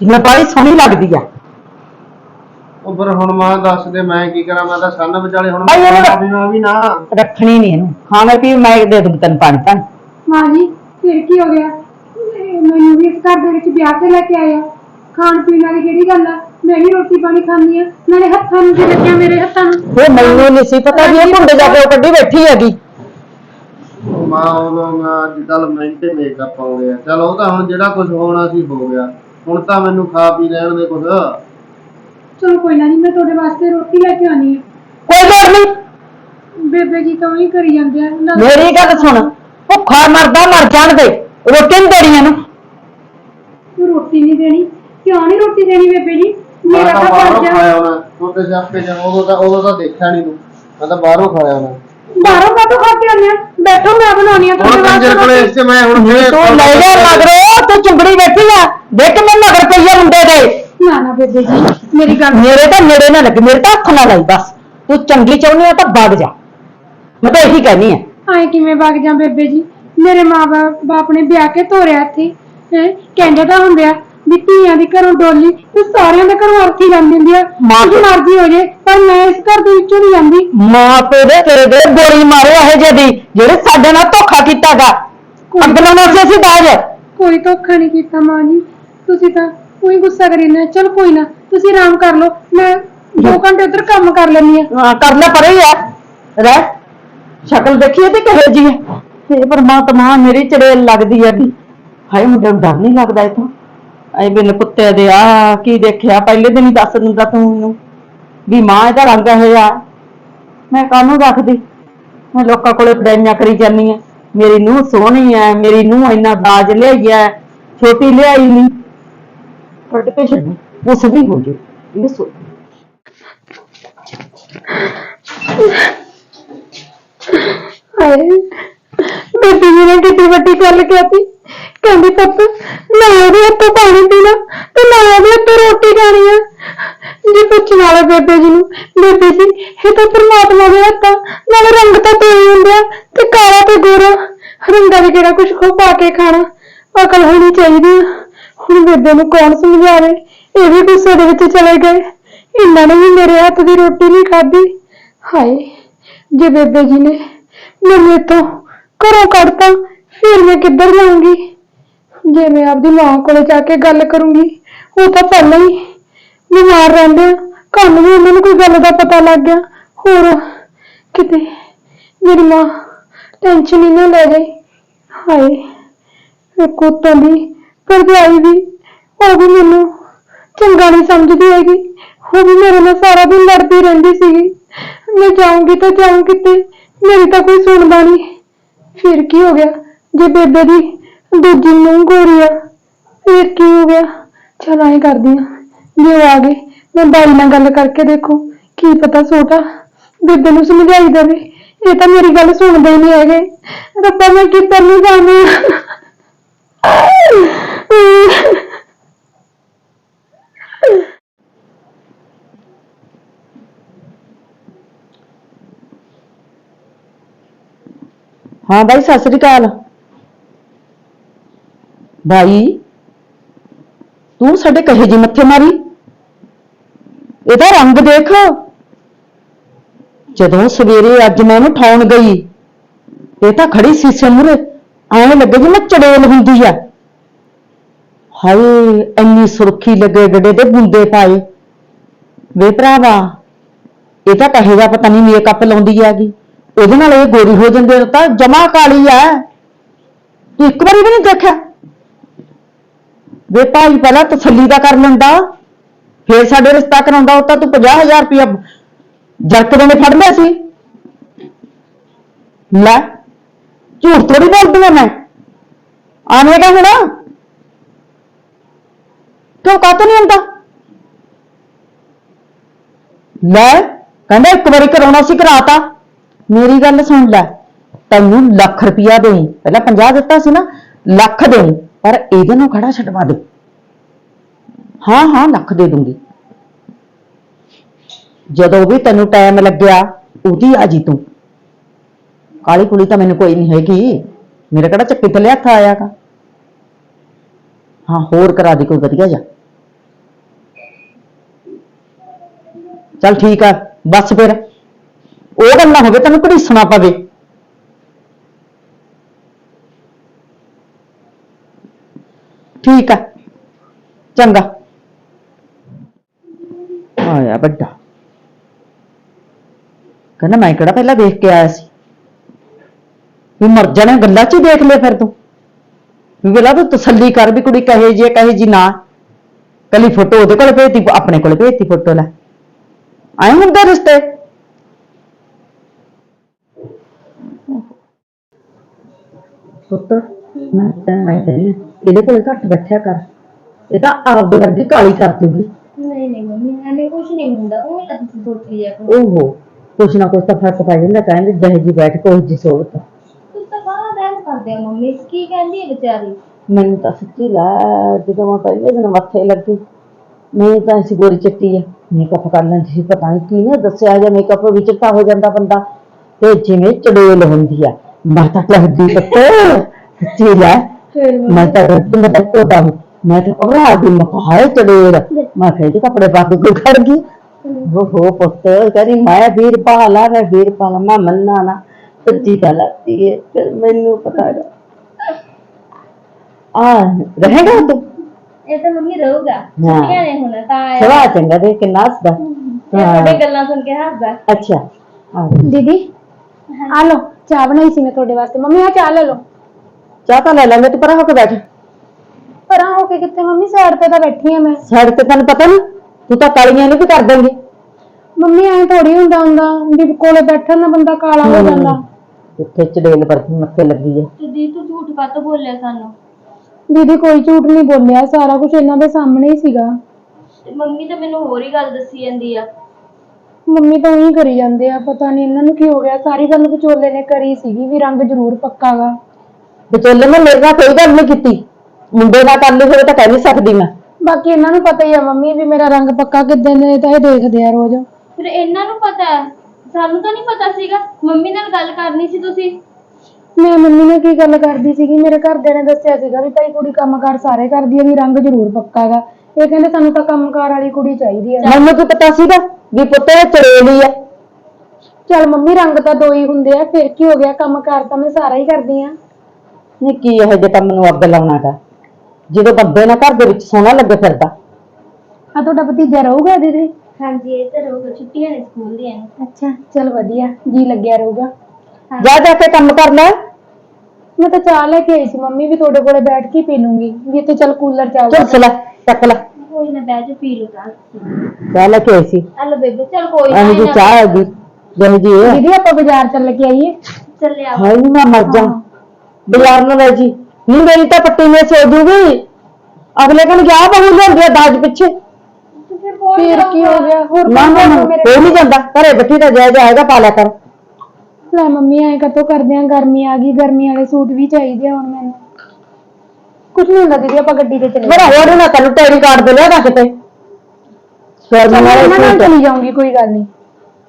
Speaker 1: ਜਿਵੇਂ ਬੜੀ ਸੋਹਣੀ ਲੱਗਦੀ ਆ।
Speaker 2: ਉਹ ਫਿਰ ਹੁਣ ਮਾਂ ਦੱਸ ਦੇ ਮੈਂ ਕੀ ਕਰਾਂ? ਮੈਂ ਤਾਂ ਸੰਨ ਵਿਚਾਲੇ ਹੁਣ
Speaker 1: ਭਾਈ
Speaker 2: ਪੀਣਾ ਵੀ ਨਾ।
Speaker 1: ਰੱਖਣੀ ਨਹੀਂ ਇਹਨੂੰ। ਖਾਣਾ ਪੀ ਮੈਂ ਦੇ ਦੂੰ ਤੈਨੂੰ ਪਾਣੀ ਪਾਣੀ
Speaker 3: ਮਾਂ ਜੀ ਫਿਰ ਕੀ ਹੋ ਗਿਆ? ਇਹ ਮੈਨੂੰ ਵੀ ਇਸ ਘਰ ਦੇ ਵਿੱਚ ਵਿਆਹ ਤੇ ਲੈ ਕੇ ਆਇਆ। ਖਾਣ ਪੀਣ ਵਾਲੀ ਕਿਹੜੀ ਗੱਲ ਆ? ਮੈਂ ਵੀ ਰੋਟੀ ਪਾਣੀ ਖਾਂਦੀ ਆ। ਨਾਲੇ ਹੱਥਾਂ ਨੂੰ ਕੀ ਲੱਗਿਆ ਮੇਰੇ ਹੱਥਾਂ ਨੂੰ।
Speaker 1: ਉਹ ਮੈਨੂੰ ਨਹੀਂ ਸੀ ਪਤਾ ਵੀ ਇਹ ਭੁੰਡੇ ਜਾ ਕੇ ਉਹ ਕੱਢੀ ਬੈਠੀ ਹੈਗੀ।
Speaker 2: ਉਹ ਮਾਂ ਉਦੋਂ ਮੈਂ ਅੱਜ ਕੱਲ ਮਿੰਟੇ ਮੇਕਅਪ ਆਉਂਦੇ ਆ। ਚਲ ਉਹ ਤਾਂ ਹੁਣ ਜਿਹੜਾ ਕੁਝ ਹੋਣਾ ਸੀ ਹੋ ਗਿਆ। ਹੁਣ ਤਾਂ ਮੈਨੂੰ ਖਾ ਪੀ ਲੈਣ ਦੇ ਕੁਝ
Speaker 3: ਚਲੋ ਕੋਈ ਨਾ ਜੀ ਮੈਂ ਤੁਹਾਡੇ ਵਾਸਤੇ ਰੋਟੀ ਲੈ ਕੇ ਆਣੀ ਆ
Speaker 1: ਕੋਈ ਲੋੜ ਨਹੀਂ
Speaker 3: ਬੇਬੇ ਜੀ ਤਾਂ ਹੀ ਕਰੀ ਜਾਂਦੇ ਆ ਨਾ-
Speaker 1: ਮੇਰੀ ਗੱਲ ਸੁਣ ਭੁੱਖਾ ਮਰਦਾ ਮਰ ਜਾਣ ਦੇ। ਰੋਟੀ ਨਹੀਂ ਦੇਣੀ ਇਹਨੂੰ।
Speaker 3: ਤੂੰ ਰੋਟੀ ਨਹੀਂ ਦੇਣੀ ਕਿਉਂ ਨਹੀਂ ਰੋਟੀ ਦੇਣੀ ਬੇਬੇ ਜੀ?
Speaker 2: ਮੈਂ
Speaker 3: ਮੇਰਾ ਤਾਂ
Speaker 2: ਬਾਹਰੋਂ
Speaker 3: ਫਰਜ਼ ਆ
Speaker 2: ਖਾਇਆ ਹੋਣਾ ਛੋਟੇ ਸਿਆਪੇ ਜਾਂ ਉਦੋਂ ਤਾਂ ਉਦੋਂ ਤਾਂ ਦੇਖਿਆ ਨਹੀਂ ਤੂੰ। ਮੈਂ ਤਾਂ ਬਾਹਰੋਂ ਖਾਇਆ ਹੋਣਾ।
Speaker 3: ਬਾਹਰੋਂ ਕਾਹਤੋਂ ਖਾ ਕੇ ਆਉਂਦੇ ਆ? ਬੈਠੋ ਮੈਂ ਬਣਾਉਣੀ ਆ
Speaker 2: ਹੁਣ
Speaker 3: ਤੁਹਾਡੇ
Speaker 2: ਕੰਜਰ ਕੋਲੇ
Speaker 3: ਵਾਸਤੇ
Speaker 2: ਇਸੇ ਮੈਂ ਹੁਣ ਜਿਹੜੇ
Speaker 1: ਤੂੰ ਲੈ ਜਾ ਮਗਰੋਂ ਤੂੰ ਚੁੰਬੜੀ ਬੈਠੀ ਆ। ਦੇਖ ਮੈਂ ਮਗਰ ਪਈ ਆ ਮੁੰਡੇ ਦੇ।
Speaker 3: ਨਾ ਨਾ ਬੇਬੇ ਜੀ ਮੇਰੀ ਗੱਲ
Speaker 1: ਮੇਰੇ ਤਾਂ ਨੇੜੇ ਨਾ ਲੱਗ ਮੇਰੇ ਤਾਂ ਹੱਥ ਨਾ ਲਾਈ ਬਸ। ਤੂੰ ਚੰਗੀ ਚਾਹੁੰਦੀ ਆ ਤਾਂ ਵਗ ਜਾ। ਮੈਂ ਤਾਂ ਇਹੀ ਕਹਿਨੀ ਆ।
Speaker 3: ਆਏ ਕਿਵੇਂ ਵਗ ਜਾ ਬੇਬੇ ਜੀ? ਮੇਰੇ ਮਾਂ-ਬਾਪ ਨੇ ਵਿਆਹ ਕੇ ਤੋਰਿਆ ਇੱਥੇ। ਹੈ? ਕਹਿੰਦੇ ਤਾਂ ਹੁੰਦੇ ਆ ਵੀ ਧੀਆਂ ਦੀ ਘਰੋਂ ਡੋਲੀ ਤੇ ਸਾਰਿਆਂ ਦੇ ਘਰੋਂ ਅਰਥੀ ਜਾਂਦੀ ਹੁੰਦੀ ਆ।
Speaker 1: ਮਾਂ
Speaker 3: ਜੋ ਮਰਜ਼ੀ ਹੋ ਜੇ ਪਰ ਮੈਂ ਇਸ ਘਰ ਦੇ ਵਿੱਚੋਂ ਨਹੀਂ ਜਾਂਦੀ
Speaker 1: ਮਾਂ ਪਿਓ ਦੇ ਤੇਰੇ ਦੇ ਗੋਲੀ ਮਾਰੇ ਇਹ ਜਿਹੀ ਜਿਹੜੇ ਸਾਡੇ ਨਾਲ ਧੋਖਾ ਕੀਤਾਗਾ। ਅੱਗਲੋਂ ਨਾ ਸੀ ਅਸੀਂ ਦਾਜ
Speaker 3: ਕੋਈ ਧੋਖਾ ਨਹੀਂ ਕੀਤਾ ਮਾਂ ਜੀ। ਤੁਸੀਂ ਤਾਂ ਕੋਈ ਗੁੱਸਾ ਕਰੀ ਨਾ ਚਲ ਕੋਈ ਨਾ ਤੁਸੀਂ ਆਰਾਮ ਕਰ ਲਓ ਮੈਂ 2 ਘੰਟੇ ਉੱਧਰ ਕੰਮ ਕਰ ਲੈਣੀ ਆ
Speaker 1: ਹਾਂ, ਕਰ ਲੈ ਪਰੇ ਹੀ ਰਹਿ ਸ਼ਕਲ ਦੇਖੀਏ ਤੇ ਕਿਹੋ ਜੀ ਤੇ ਪਰਮਾਤਮਾ ਮੇਰੀ ਚੜੇਲ ਲੱਗਦੀ ਹੈ ਵੀ ਹਾਏ ਮੁੰਡੇ ਨੂੰ ਡਰ ਨਹੀਂ ਲੱਗਦਾ ਇਥੋਂ ਐ ਬਿਨ ਕੁੱਤੇ ਦੇ ਆ ਕੀ ਦੇਖਿਆ? ਪਹਿਲੇ ਦਿਨ ਹੀ ਦੱਸ ਦਿੰਦਾ ਤੂੰ ਮੈਨੂੰ ਵੀ ਮਾਂ ਇਹਦਾ ਰੰਗ ਇਹ ਆ। ਮੈਂ ਕਾਹਨੂੰ ਰੱਖਦੀ? ਮੈਂ ਲੋਕਾਂ ਕੋਲੇ ਫੜਾਈਆਂ ਕਰੀ ਜਾਂਦੀ ਆ। ਮੇਰੀ ਨੂੰਹ ਸੋਹਣੀ ਐ ਮੇਰੀ ਨੂੰਹ ਇੰਨਾ ਦਾਜ ਲਿਆਈ ਐ ਛੋਟੀ ਲਿਆਈ ਨਹੀਂ ਫਟ ਕੇ ਛੱਡੂ ਉਸ ਵੀ ਹੋ ਜੇ ਇਹ
Speaker 3: ਹਾਏ, ਬੇਬੀ ਜੀ ਨੇ ਕਿੱਡੀ ਵੱਡੀ ਗੱਲ ਕਹਿਤੀ। ਕਹਿੰਦੀ, ਪੁੱਤ ਨਾ ਉਹਦੇ ਹੱਥੋਂ ਪਾਣੀ ਪੀਣਾ ਤੇ ਨਾ ਉਹਦੇ ਹੱਥੋਂ ਰੋਟੀ ਖਾਣੀ ਆ। ਜੇ ਪੁੱਛਣ ਵਾਲੇ ਬੇਬੇ ਜੀ ਨੂੰ, ਬੇਬੇ ਜੀ, ਇਹ ਤਾਂ ਪਰਮਾਤਮਾ ਦੇ ਹੱਥਾਂ ਨਾਲੇ ਰੰਗ ਤਾਂ ਤੇ ਹੁੰਦੇ ਆ ਤੇ ਕਾਲਾ ਤੇ ਗੋਰਾ। ਰੰਗਾਂ ਦੇ ਕਿਹੜਾ ਕੁਝ ਖੋ ਪਾ ਕੇ ਖਾਣਾ? ਅਕਲ ਹੋਣੀ ਚਾਹੀਦੀ ਆ। ਹੁਣ ਬੇਬੇ ਨੂੰ ਕੌਣ ਸਮਝਾਵੇ? ਇਹ ਵੀ ਗੁੱਸੇ ਦੇ ਵਿੱਚ ਚਲੇ ਗਏ। ਇਹਨਾਂ ਨੇ ਵੀ ਮੇਰੇ ਹੱਥ ਦੀ ਰੋਟੀ ਨਹੀਂ ਖਾਧੀ। ਹਾਏ, ਜੇ ਬੇਬੇ ਜੀ ਨੇ ਮੈਨੂੰ ਇੱਥੋਂ ਘਰੋਂ ਕੱਢਤਾ, ਫਿਰ ਮੈਂ ਕਿੱਧਰ ਜਾਊਂਗੀ? ਜੇ ਮੈਂ ਆਪਦੀ ਮਾਂ ਕੋਲੇ ਜਾ ਕੇ ਗੱਲ ਕਰੂੰਗੀ, ਉਹ ਤਾਂ ਪਹਿਲਾਂ ਹੀ ਬਿਮਾਰ ਰਹਿੰਦੇ ਆ। ਕੱਲ ਵੀ ਉਹਨਾਂ ਨੂੰ ਕੋਈ ਗੱਲ ਦਾ ਪਤਾ ਲੱਗ ਗਿਆ। ਹੋਰ ਕਿਤੇ ਮੇਰੀ ਮਾਂ ਟੈਨਸ਼ਨ ਹੀ ਨਾ ਲੈ ਜਾਏ। ਹਾਏ ਇੱਕ ਦੀ ਭਰਜਾਈ ਵੀ, ਉਹ ਵੀ ਮੈਨੂੰ ਚੰਗਾ ਨਹੀਂ ਸਮਝਦੀ ਹੈਗੀ। ਉਹ ਵੀ ਮੇਰੇ ਨਾਲ ਸਾਰਾ ਦਿਨ ਲੜਦੀ ਰਹਿੰਦੀ ਸੀਗੀ। ਮੈਂ ਜਾਊਂਗੀ ਤਾਂ ਜਾਊਂ ਕਿਤੇ, ਮੇਰੀ ਤਾਂ ਕੋਈ ਸੁਣਦਾ ਨਹੀਂ। ਫਿਰ ਕੀ ਹੋ ਗਿਆ? ਜੇ ਬੇਬੇ ਦੀ ਦੂਜੀ ਨੂੰ ਗੋਰੀ ਆ, ਫਿਰ ਕੀ ਹੋ ਗਿਆ? ਚਲ ਐਂ ਕਰਦੀ ਆ। ਜੇ ਉਹ ਆ ਗਏ ਮੈਂ ਬਾਈ ਨਾਲ ਗੱਲ ਕਰਕੇ ਦੇਖੂ, ਕੀ ਪਤਾ ਛੋਟਾ ਬੇਬੇ ਨੂੰ ਸਮਝਾਈ ਦੇਵੇ। ਇਹ ਤਾਂ ਮੇਰੀ ਗੱਲ ਸੁਣਦੇ ਹੀ ਨਹੀਂ ਹੈਗੇ। ਰੱਬਾ, ਮੈਂ ਕਿੱਧਰ ਨੂੰ ਜਾਵਾਂ?
Speaker 1: ਹਾਂ ਬਾਈ, ਸਤਿ ਸ੍ਰੀ ਅਕਾਲ। ਬਾਈ, ਤੂੰ ਸਾਡੇ ਕਹੇ ਜੀ ਮੱਥੇ ਮਾਰੀ? ਇਹਦਾ ਰੰਗ ਦੇਖ। ਜਦੋਂ ਸਵੇਰੇ ਅੱਜ ਮੈਂ ਉਹਨੂੰ ਠਾਉਣ ਗਈ, ਇਹ ਤਾਂ ਖੜੀ ਸੀਸੇ ਮੂਰੇ ਐਂ ਲੱਗੇ ਜਿਵੇਂ ਚੜੇਲ ਹੁੰਦੀ ਆ। ਹਾਏ, ਇੰਨੀ ਸੁਰਖੀ ਲੱਗੇ ਗੱਡੇ ਤੇ ਬੁੰਦੇ ਪਾਏ ਵੇ ਭਰਾਵਾ, ਇਹ ਤਾਂ ਕਹੇ ਦਾ ਪਤਾ ਨਹੀਂ ਮੇਕਅਪ ਲਾਉਂਦੀ ਹੈਗੀ। ਉਹਦੇ ਨਾਲ ਇਹ ਗੋਰੀ ਹੋ ਜਾਂਦੇ ਉਹ ਤਾਂ ਜਮਾ ਕਾਲੀ ਐ। ਤੂੰ ਇੱਕ ਵਾਰੀ ਵੀ ਨਹੀਂ ਦੇਖਿਆ? ਵੇ ਭਾਈ, ਪਹਿਲਾਂ ਤਸੱਲੀ ਦਾ ਕਰ ਲੈਂਦਾ। ਫੇਰ ਸਾਡੇ ਰਿਸ਼ਤਾ ਕਰਾਉਂਦਾ, ਉਹ ਤਾਂ ਤੂੰ 50000 ਰੁਪਇਆ ਜਰਕਦੋਂ ਨੇ ਫੜ ਲਿਆ ਸੀ। ਲੈ, ਝੂਠ ਥੋੜੀ ਬੋਲਦੀ ਆ ਮੈਂ। ਆਵੇਂਗਾ ਹੁਣ। ਕਿਉਂ ਕਾਹ ਨਹੀਂ ਆਉਂਦਾ? ਲੈ, ਕਹਿੰਦਾ ਇੱਕ ਵਾਰੀ ਕਰਾਉਣਾ ਸੀ, ਕਰਾਤਾ। ਮੇਰੀ ਗੱਲ ਸੁਣ ਲੈ, ਤੈਨੂੰ ਲੱਖ ਰੁਪਇਆ ਦੇਣੀ। ਪਹਿਲਾਂ 50 ਦਿੱਤਾ ਸੀ ਨਾ, ਲੱਖ ਦੇਈ ਪਰ ਇਹਦੇ ਨੂੰ ਖੜਾ ਛਡਵਾ ਦੇ। ਹਾਂ ਹਾਂ, ਲੱਖ ਦੇ ਦੂੰਗੀ। ਜਦੋਂ ਵੀ ਤੈਨੂੰ ਟਾਈਮ ਲੱਗਿਆ, ਉਹਦੀ ਆ ਜੀ ਤੂੰ। ਕਾਲੀ ਕੁੜੀ ਤਾਂ ਮੈਨੂੰ ਕੋਈ ਨਹੀਂ ਹੈਗੀ। ਮੇਰੇ ਕਿਹੜਾ ਚੱਕੀ ਥੱਲੇ ਹੱਥ ਆਇਆਗਾ ਹਾਂ, ਹੋਰ ਕਰਾ ਦੇ, ਕੋਈ ਵਧੀਆ ਜਾ ਚਲ ਠੀਕ ਆ, ਬਸ ਫਿਰ। ਉਹ ਗੱਲ ਨਾ ਹੋਵੇ ਤੈਨੂੰ ਘੜੀਸਣਾ ਪਵੇ। ਠੀਕ ਆ, ਚੰਗਾ। ਆਇਆ ਵੱਡਾ। ਕਹਿੰਦਾ ਮੈਂ ਕਿਹੜਾ ਪਹਿਲਾਂ ਦੇਖ ਕੇ ਆਇਆ ਸੀ। ਵੀ ਮਰ ਜਾਣਾ ਗੱਲਾਂ 'ਚ ਹੀ ਦੇਖ ਲੈ ਫਿਰ ਤੂੰ। ਵੀ ਵੇਲਾ ਤੂੰ ਤਸੱਲੀ ਕਰ ਵੀ ਕੁੜੀ ਕਹੇ ਜੇ ਕਹੇ ਜੀ ਨਾ। ਕੱਲੀ ਫੋਟੋ ਉਹਦੇ ਕੋਲ ਭੇਜਤੀ, ਆਪਣੇ ਕੋਲ ਭੇਜਤੀ ਫੋਟੋ ਲੈ। ਆਏ ਹੁੰਦੇ ਰਿਸ਼ਤੇ ਪੁੱਤ ਮੈਂ ਤਾਂ ਮੈਂ ਕਹਿੰਦੀ ਹਾਂ, ਇਹਦੇ ਕੋਲ ਘੱਟ ਬੈਠਿਆ ਕਰ ਇਹ ਤਾਂ ਆਪ ਦੇ ਵਰਗੀ ਕਾਲੀ ਕਰ ਦੂਗੀ
Speaker 4: ਨਹੀਂ ਨਹੀਂ ਮੰਮੀ ਐਵੇਂ ਕੁਝ ਨਹੀਂ ਹੁੰਦਾ ਉਹ ਤਾਂ ਤੁਸੀਂ ਸੋਚੀ ਜਾ ਕਰੋ
Speaker 1: ਓਹੋ ਕੁਛ ਨਾ ਕੁਛ ਤਾਂ ਫ਼ਰਕ ਪੈ ਜਾਂਦਾ ਕਹਿੰਦੇ ਜਿਹੇ ਜੀ ਬੈਠ ਕੋਈ ਜੀ ਸੋਵਤ
Speaker 4: ਤੁਸੀਂ ਤਾਂ ਬਾਹਰ ਬਹਿਸ ਕਰਦੇ ਹੋ ਮੰਮੀ ਕੀ ਕਹਿੰਦੀ ਹੈ ਵਿਚਾਰੀ
Speaker 1: ਮੈਨੂੰ ਤਾਂ ਸੱਚੀ ਲਾ ਜਦੋਂ ਮੈਂ ਪਹਿਲੇ ਦਿਨ ਮੱਥੇ ਲੱਗੀ ਮੈਂ ਤਾਂ ਸੀ ਗੋਰੀ ਚੱਟੀ ਆ ਮੇਕਅਪ ਕਰ ਲੈਂਦੀ ਸੀ ਪਤਾ ਨਹੀਂ ਕਿਹਨੇ ਦੱਸਿਆ ਜੇ ਮੇਕਅਪ ਵਿੱਚ ਤਾਂ ਹੋ ਜਾਂਦਾ ਬੰਦਾ। ਤੇ ਜਿਵੇਂ ਚੜੇਲ ਹੁੰਦੀ ਆ ਮੈਂ ਤਾਂ ਲੱਗਦੀ ਪੱਤੇ ਸੱਚੀ ਲੈ। ਮੈਂ ਤਾਂ ਰੱਬ ਨੂੰ ਦੱਸਦਾ ਹੂੰ ਮੈਂ ਤਾਂ ਘਬਰਾ ਗਈ ਮੈਂ ਕਿਹਾ, ਹਾਏ ਚੜੇਲ। ਮੈਂ ਕਿਹਾ ਇਹਦੇ ਕੱਪੜੇ ਪਾ ਕੇ ਖੜ ਗਈ? ਉਹ ਹੋ ਪੁੱਤ ਕਹਿੰਦੀ ਮੈਂ ਵੀਰ ਪਾਲਾ ਮੈਂ ਵੀਰ ਪਾਲਾ ਮੈਂ ਮੰਨਾ ਨਾ ਸੱਚੀ ਤਾਂ ਲੱਗਦੀ ਹੈ ਫਿਰ ਮੈਨੂੰ ਪਤਾ ਹੈ ਆ ਰਹੇਗਾ ਤੂੰ?
Speaker 4: ਇਹ ਤਾਂ ਮੰਮੀ ਰਹੂਗਾ। ਛੁੱਟੀਆਂ ਨੇ ਹੁਣ ਤਾਂ ਆਇਆ।
Speaker 1: ਸਵਾ ਚੰਗਾ ਦੇ ਕਿੰਨਾ ਹੱਸਦਾ
Speaker 4: ਇਹ ਤੁਹਾਡੇ ਗੱਲਾਂ ਸੁਣ ਕੇ ਹੱਸਦਾ।
Speaker 1: ਅੱਛਾ। ਆ
Speaker 3: ਦੀਦੀ ਆ ਲਓ ਚਾਹ ਬਣਾਈ ਸੀ ਮੈਂ ਤੁਹਾਡੇ ਵਾਸਤੇ। ਮੰਮੀ ਆ ਚਾਹ ਲੈ ਲਓ।
Speaker 1: ਚਾਹ ਤਾਂ ਲੈ ਲੈਂਦੇ ਤੂੰ ਪਰਾਂ ਹੋ ਕੇ ਬੈਠ।
Speaker 3: ਪਰਾਂ ਹੋ ਕੇ ਕਿੱਥੇ? ਮੰਮੀ ਸਾਈਡ ਤੇ ਤਾਂ ਬੈਠੀ ਆ ਮੈਂ।
Speaker 1: ਸਾਈਡ ਤੇ ਤੈਨੂੰ ਪਤਾ ਨਹੀਂ ਤੂੰ ਤਾਂ ਕਾਲੀਆਂ ਨੂੰ ਵੀ ਕਰ ਦੇਂਗੀ
Speaker 3: ਮੰਮੀ ਐ ਥੋੜੀ ਹੁੰਦਾ ਹੁੰਦਾ। ਵੀ ਕੋਲੇ ਬੈਠਣ ਨਾਲ ਬੰਦਾ ਕਾਲਾ ਹੋ ਜਾਂਦਾ।
Speaker 1: ਕਿੱਥੇ ਚੜੇਲ ਵਰਗੀ ਮੱਥੇ ਲੱਗੀ ਹੈ
Speaker 4: ਤੇ ਦੀ ਤੂੰ ਝੂਠ ਕਾਤੋਂ ਬੋਲਿਆ ਸਾਨੂੰ?
Speaker 3: ਦੀਦੀ ਕੋਈ ਝੂਠ ਨਹੀਂ ਬੋਲਿਆ ਸਾਰਾ ਕੁਝ ਇਹਨਾਂ ਦੇ ਸਾਹਮਣੇ ਹੀ ਸੀਗਾ।
Speaker 4: ਤੇ ਮੰਮੀ ਤਾਂ ਮੈਨੂੰ ਹੋਰ ਹੀ ਗੱਲ ਦੱਸੀ ਜਾਂਦੀ ਆ।
Speaker 3: ਮੰਮੀ ਤਾਂ ਉਹੀ ਕਰੀ ਜਾਂਦੇ ਆ ਪਤਾ ਨਹੀਂ ਇਹਨਾਂ ਨੂੰ ਕੀ ਹੋ ਗਿਆ ਸਾਰੀ ਗੱਲ ਵਿਚੋਲੇ ਨੇ ਕਰੀ ਸੀਗੀ ਵੀ ਰੰਗ ਜ਼ਰੂਰ ਪੱਕਾਗਾ।
Speaker 1: ਵਿਚੋਲੇ ਨੇ ਮੇਰੇ ਨਾਲ ਕੋਈ ਗੱਲ ਨਹੀਂ ਕੀਤੀ। ਮੁੰਡੇ ਨਾਲ ਕਰ ਲਈ ਹੋਵੇ ਤਾਂ ਕਹਿ ਨਹੀਂ ਸਕਦੀ ਮੈਂ।
Speaker 3: ਬਾਕੀ ਇਹਨਾਂ ਨੂੰ ਪਤਾ ਹੀ ਆ ਮੰਮੀ ਵੀ ਮੇਰਾ ਰੰਗ ਪੱਕਾ ਕਿੱਦਾਂ ਦੇ ਤਾਂ ਇਹ ਦੇਖਦੇ ਆ ਰੋਜ਼।
Speaker 4: ਫਿਰ ਇਹਨਾਂ ਨੂੰ ਪਤਾ ਹੈ? ਸਾਨੂੰ ਤਾਂ ਨਹੀਂ ਪਤਾ ਸੀਗਾ। ਮੰਮੀ ਨਾਲ ਗੱਲ ਕਰਨੀ ਸੀ ਤੁਸੀਂ।
Speaker 3: ਮੈਂ ਮੰਮੀ ਨੇ ਕੀ ਗੱਲ ਕਰਦੀ ਸੀਗੀ? ਮੇਰੇ ਘਰਦਿਆਂ ਨੇ ਦੱਸਿਆ ਸੀਗਾ ਵੀ ਭਾਈ ਕੁੜੀ ਕੰਮਕਾਰ ਸਾਰੇ ਕਰਦੀ ਆ ਵੀ ਰੰਗ ਜ਼ਰੂਰ ਪੱਕਾਗਾ ਇਹ ਕਹਿੰਦੇ ਸਾਨੂੰ ਤਾਂ ਕੰਮਕਾਰ ਵਾਲੀ ਕੁੜੀ ਚਾਹੀਦੀ ਆ।
Speaker 1: ਮੈਨੂੰ ਕੀ ਪਤਾ ਸੀਗਾ ਵੀ ਪੁੱਤ ਇਹ ਚੜੇਲ ਹੀ ਆ।
Speaker 3: ਚਲ ਮੰਮੀ ਰੰਗ ਤਾਂ ਦੋ ਹੀ ਹੁੰਦੇ ਆ ਫਿਰ ਕੀ ਹੋ ਗਿਆ? ਕੰਮਕਾਰ ਤਾਂ ਮੈਂ ਸਾਰਾ ਹੀ ਕਰਦੀ ਆ।
Speaker 1: ਨਹੀਂ ਕੀ ਇਹੋ ਜਿਹੇ ਕੰਮ ਨੂੰ ਅੱਗ ਲਾਉਣਾਗਾ? ਜਦੋਂ ਬੰਦੇ ਨਾਲ ਘਰ ਦੇ ਵਿੱਚ ਸੋਹਣਾ ਲੱਗੇ ਫਿਰਦਾ।
Speaker 3: ਆ ਤੁਹਾਡਾ ਭਤੀਜਾ ਰਹੂਗਾ ਦੀਦੀ?
Speaker 4: ਹਾਂਜੀ ਇਹ ਤਾਂ ਰਹੂਗਾ ਛੁੱਟੀਆਂ ਨੇ ਸਕੂਲ ਦੀਆਂ।
Speaker 3: ਅੱਛਾ ਚਲ ਵਧੀਆ ਜੀ ਲੱਗਿਆ ਰਹੂਗਾ।
Speaker 1: ਜਾ ਜਾ ਕੇ ਕੰਮ ਕਰ ਲੈ।
Speaker 3: ਮੈਂ ਤਾਂ ਚਾਹ ਲੈ ਕੇ ਆਈ ਸੀ ਮੰਮੀ ਵੀ ਤੁਹਾਡੇ ਕੋਲੇ ਬੈਠ ਕੇ ਹੀ ਪੀ ਲੂੰਗੀ। ਵੀ ਇੱਥੇ ਚਲ ਕੂਲਰ ਚੱਲਦਾ
Speaker 1: ਝੁੱਸ ਲੈ ਚੱਕ ਲੈ।
Speaker 4: ਕੋਈ ਨਾ ਬਹਿ ਜਾ ਪੀ ਲਓ ਤਾਂ
Speaker 1: ਚਾਹ ਲੈ ਕੇ ਆਈ ਸੀ।
Speaker 4: ਹਲੋ ਬੇਬੇ ਚਲ ਕੋਈ ਨਾ
Speaker 1: ਜੀ
Speaker 4: ਇਹਨਾਂ-
Speaker 1: ਚਾਹ ਹੈਗੀ ਜਿਹੋ ਜੀ। ਇਹ
Speaker 3: ਦੀਦੀ ਆਪਾਂ ਬਾਜ਼ਾਰ ਚੱਲ ਕੇ ਆਈਏ।
Speaker 4: ਚੱਲਿਆ
Speaker 1: ਹਾਏ ਨੀ ਮੈਂ ਮਰ ਜਾ। ਬਾਜ਼ਾਰ ਨਾ ਲੈ ਜੀ। ਨਹੀਂ ਮੇਰੀ ਤਾਂ ਪੱਟੀ ਨੇ ਸੋ ਜੂਗੀ ਅਗਲੇ ਕਨ ਗਿਆ ਬਹੂ ਲੈਂਦੀ ਆ ਦਾਜ ਪਿੱਛੇ।
Speaker 4: ਫਿਰ
Speaker 3: ਕੀ ਹੋ ਗਿਆ? ਹੋਰ
Speaker 1: ਨਾ ਨਾ ਨਾ ਕੋਈ ਨਹੀਂ ਜਾਂਦਾ। ਘਰੇ ਬੱਟੀ ਤਾਂ ਜਾਇ ਜਾਏਗਾ ਪਾ ਲਿਆ ਕਰ।
Speaker 3: ਲੈ ਮੰਮੀ ਐਂ ਕਦੋਂ ਕਰਦੇ ਆ? ਗਰਮੀ ਆ ਗਈ ਗਰਮੀ ਵਾਲੇ ਸੂਟ ਵੀ ਚਾਹੀਦੇ ਆ ਹੁਣ ਮੈਨੂੰ। ਕੁਝ ਨਹੀਂ ਹੁੰਦਾ ਦੀਦੀ ਆਪਾਂ ਗੱਡੀ ਤੇ ਚਲੇ
Speaker 1: ਮੇਰਾ ਹੋਰ ਨਾ ਤੈਨੂੰ ਟੈਰੀ ਕਾਰਡ ਦੇ ਲਿਆ ਕਿਤੇ। ਸਰ ਮਾਰੇ
Speaker 3: ਇਹਨਾਂ ਨਾਲ ਚਲੀ ਜਾਊਂਗੀ ਕੋਈ ਗੱਲ ਨਹੀਂ।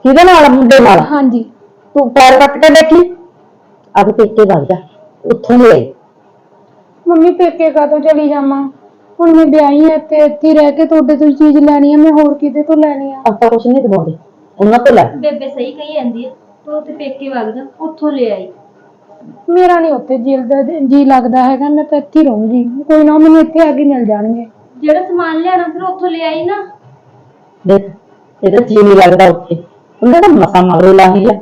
Speaker 1: ਕਿਹਦੇ ਨਾਲ? ਮੁੰਡੇ ਨਾਲ?
Speaker 3: ਹਾਂਜੀ।
Speaker 1: ਤੂੰ ਪੈਰ ਕੱਟ ਕੇ ਦੇਖੀ? ਅਬ ਪੇਕੇ ਵਗ ਜਾ ਉੱਥੋਂ ਲੈ।
Speaker 3: ਮੰਮੀ ਪੇਕੇ ਕਾਹਤੋਂ ਚਲੀ ਜਾਵਾਂ? ਹੁਣ ਮੈਂ ਵਿਆਹੀ ਆ ਇੱਥੇ ਇੱਥੇ ਰਹਿ ਕੇ ਤੁਹਾਡੇ ਤੋਂ ਚੀਜ਼ ਲੈਣੀ ਆ ਮੈਂ ਹੋਰ ਕਿਤੇ ਤੋਂ ਲੈਣੀ ਆ?
Speaker 1: ਆਪਾਂ ਕੁਛ ਨਹੀਂ ਦਵਾਉਂਦੇ ਉਹਨਾਂ ਤੋਂ ਲੈ।
Speaker 4: ਬੇਬੇ ਸਹੀ ਕਹੀ ਜਾਂਦੀ ਹੈ ਤੂੰ ਉੱਥੇ ਪੇਕੇ ਵਗ ਜਾ ਉੱਥੋਂ ਲੈ ਆਈ।
Speaker 3: ਮੇਰਾ ਨਹੀਂ ਉੱਥੇ ਜੀ ਦਾ ਜੀ ਲੱਗਦਾ ਹੈਗਾ ਮੈਂ ਤਾਂ ਇੱਥੇ ਹੀ ਰਹੂੰਗੀ। ਕੋਈ ਨਾ ਮੈਨੂੰ ਇੱਥੇ ਆ ਕੇ ਮਿਲ ਜਾਣਗੇ।
Speaker 4: ਜਿਹੜਾ ਸਮਾਨ ਲਿਆਣਾ ਫਿਰ ਉੱਥੋਂ ਲੈ ਆਈ ਨਾ।
Speaker 1: ਦੇਖ ਇਹਦਾ ਜੀ ਨਹੀਂ ਲੱਗਦਾ ਉੱਥੇ। ਉਹਨਾਂ ਦਾ ਮਸਾ ਮਾਰੋ ਲਾਹੀ ਆ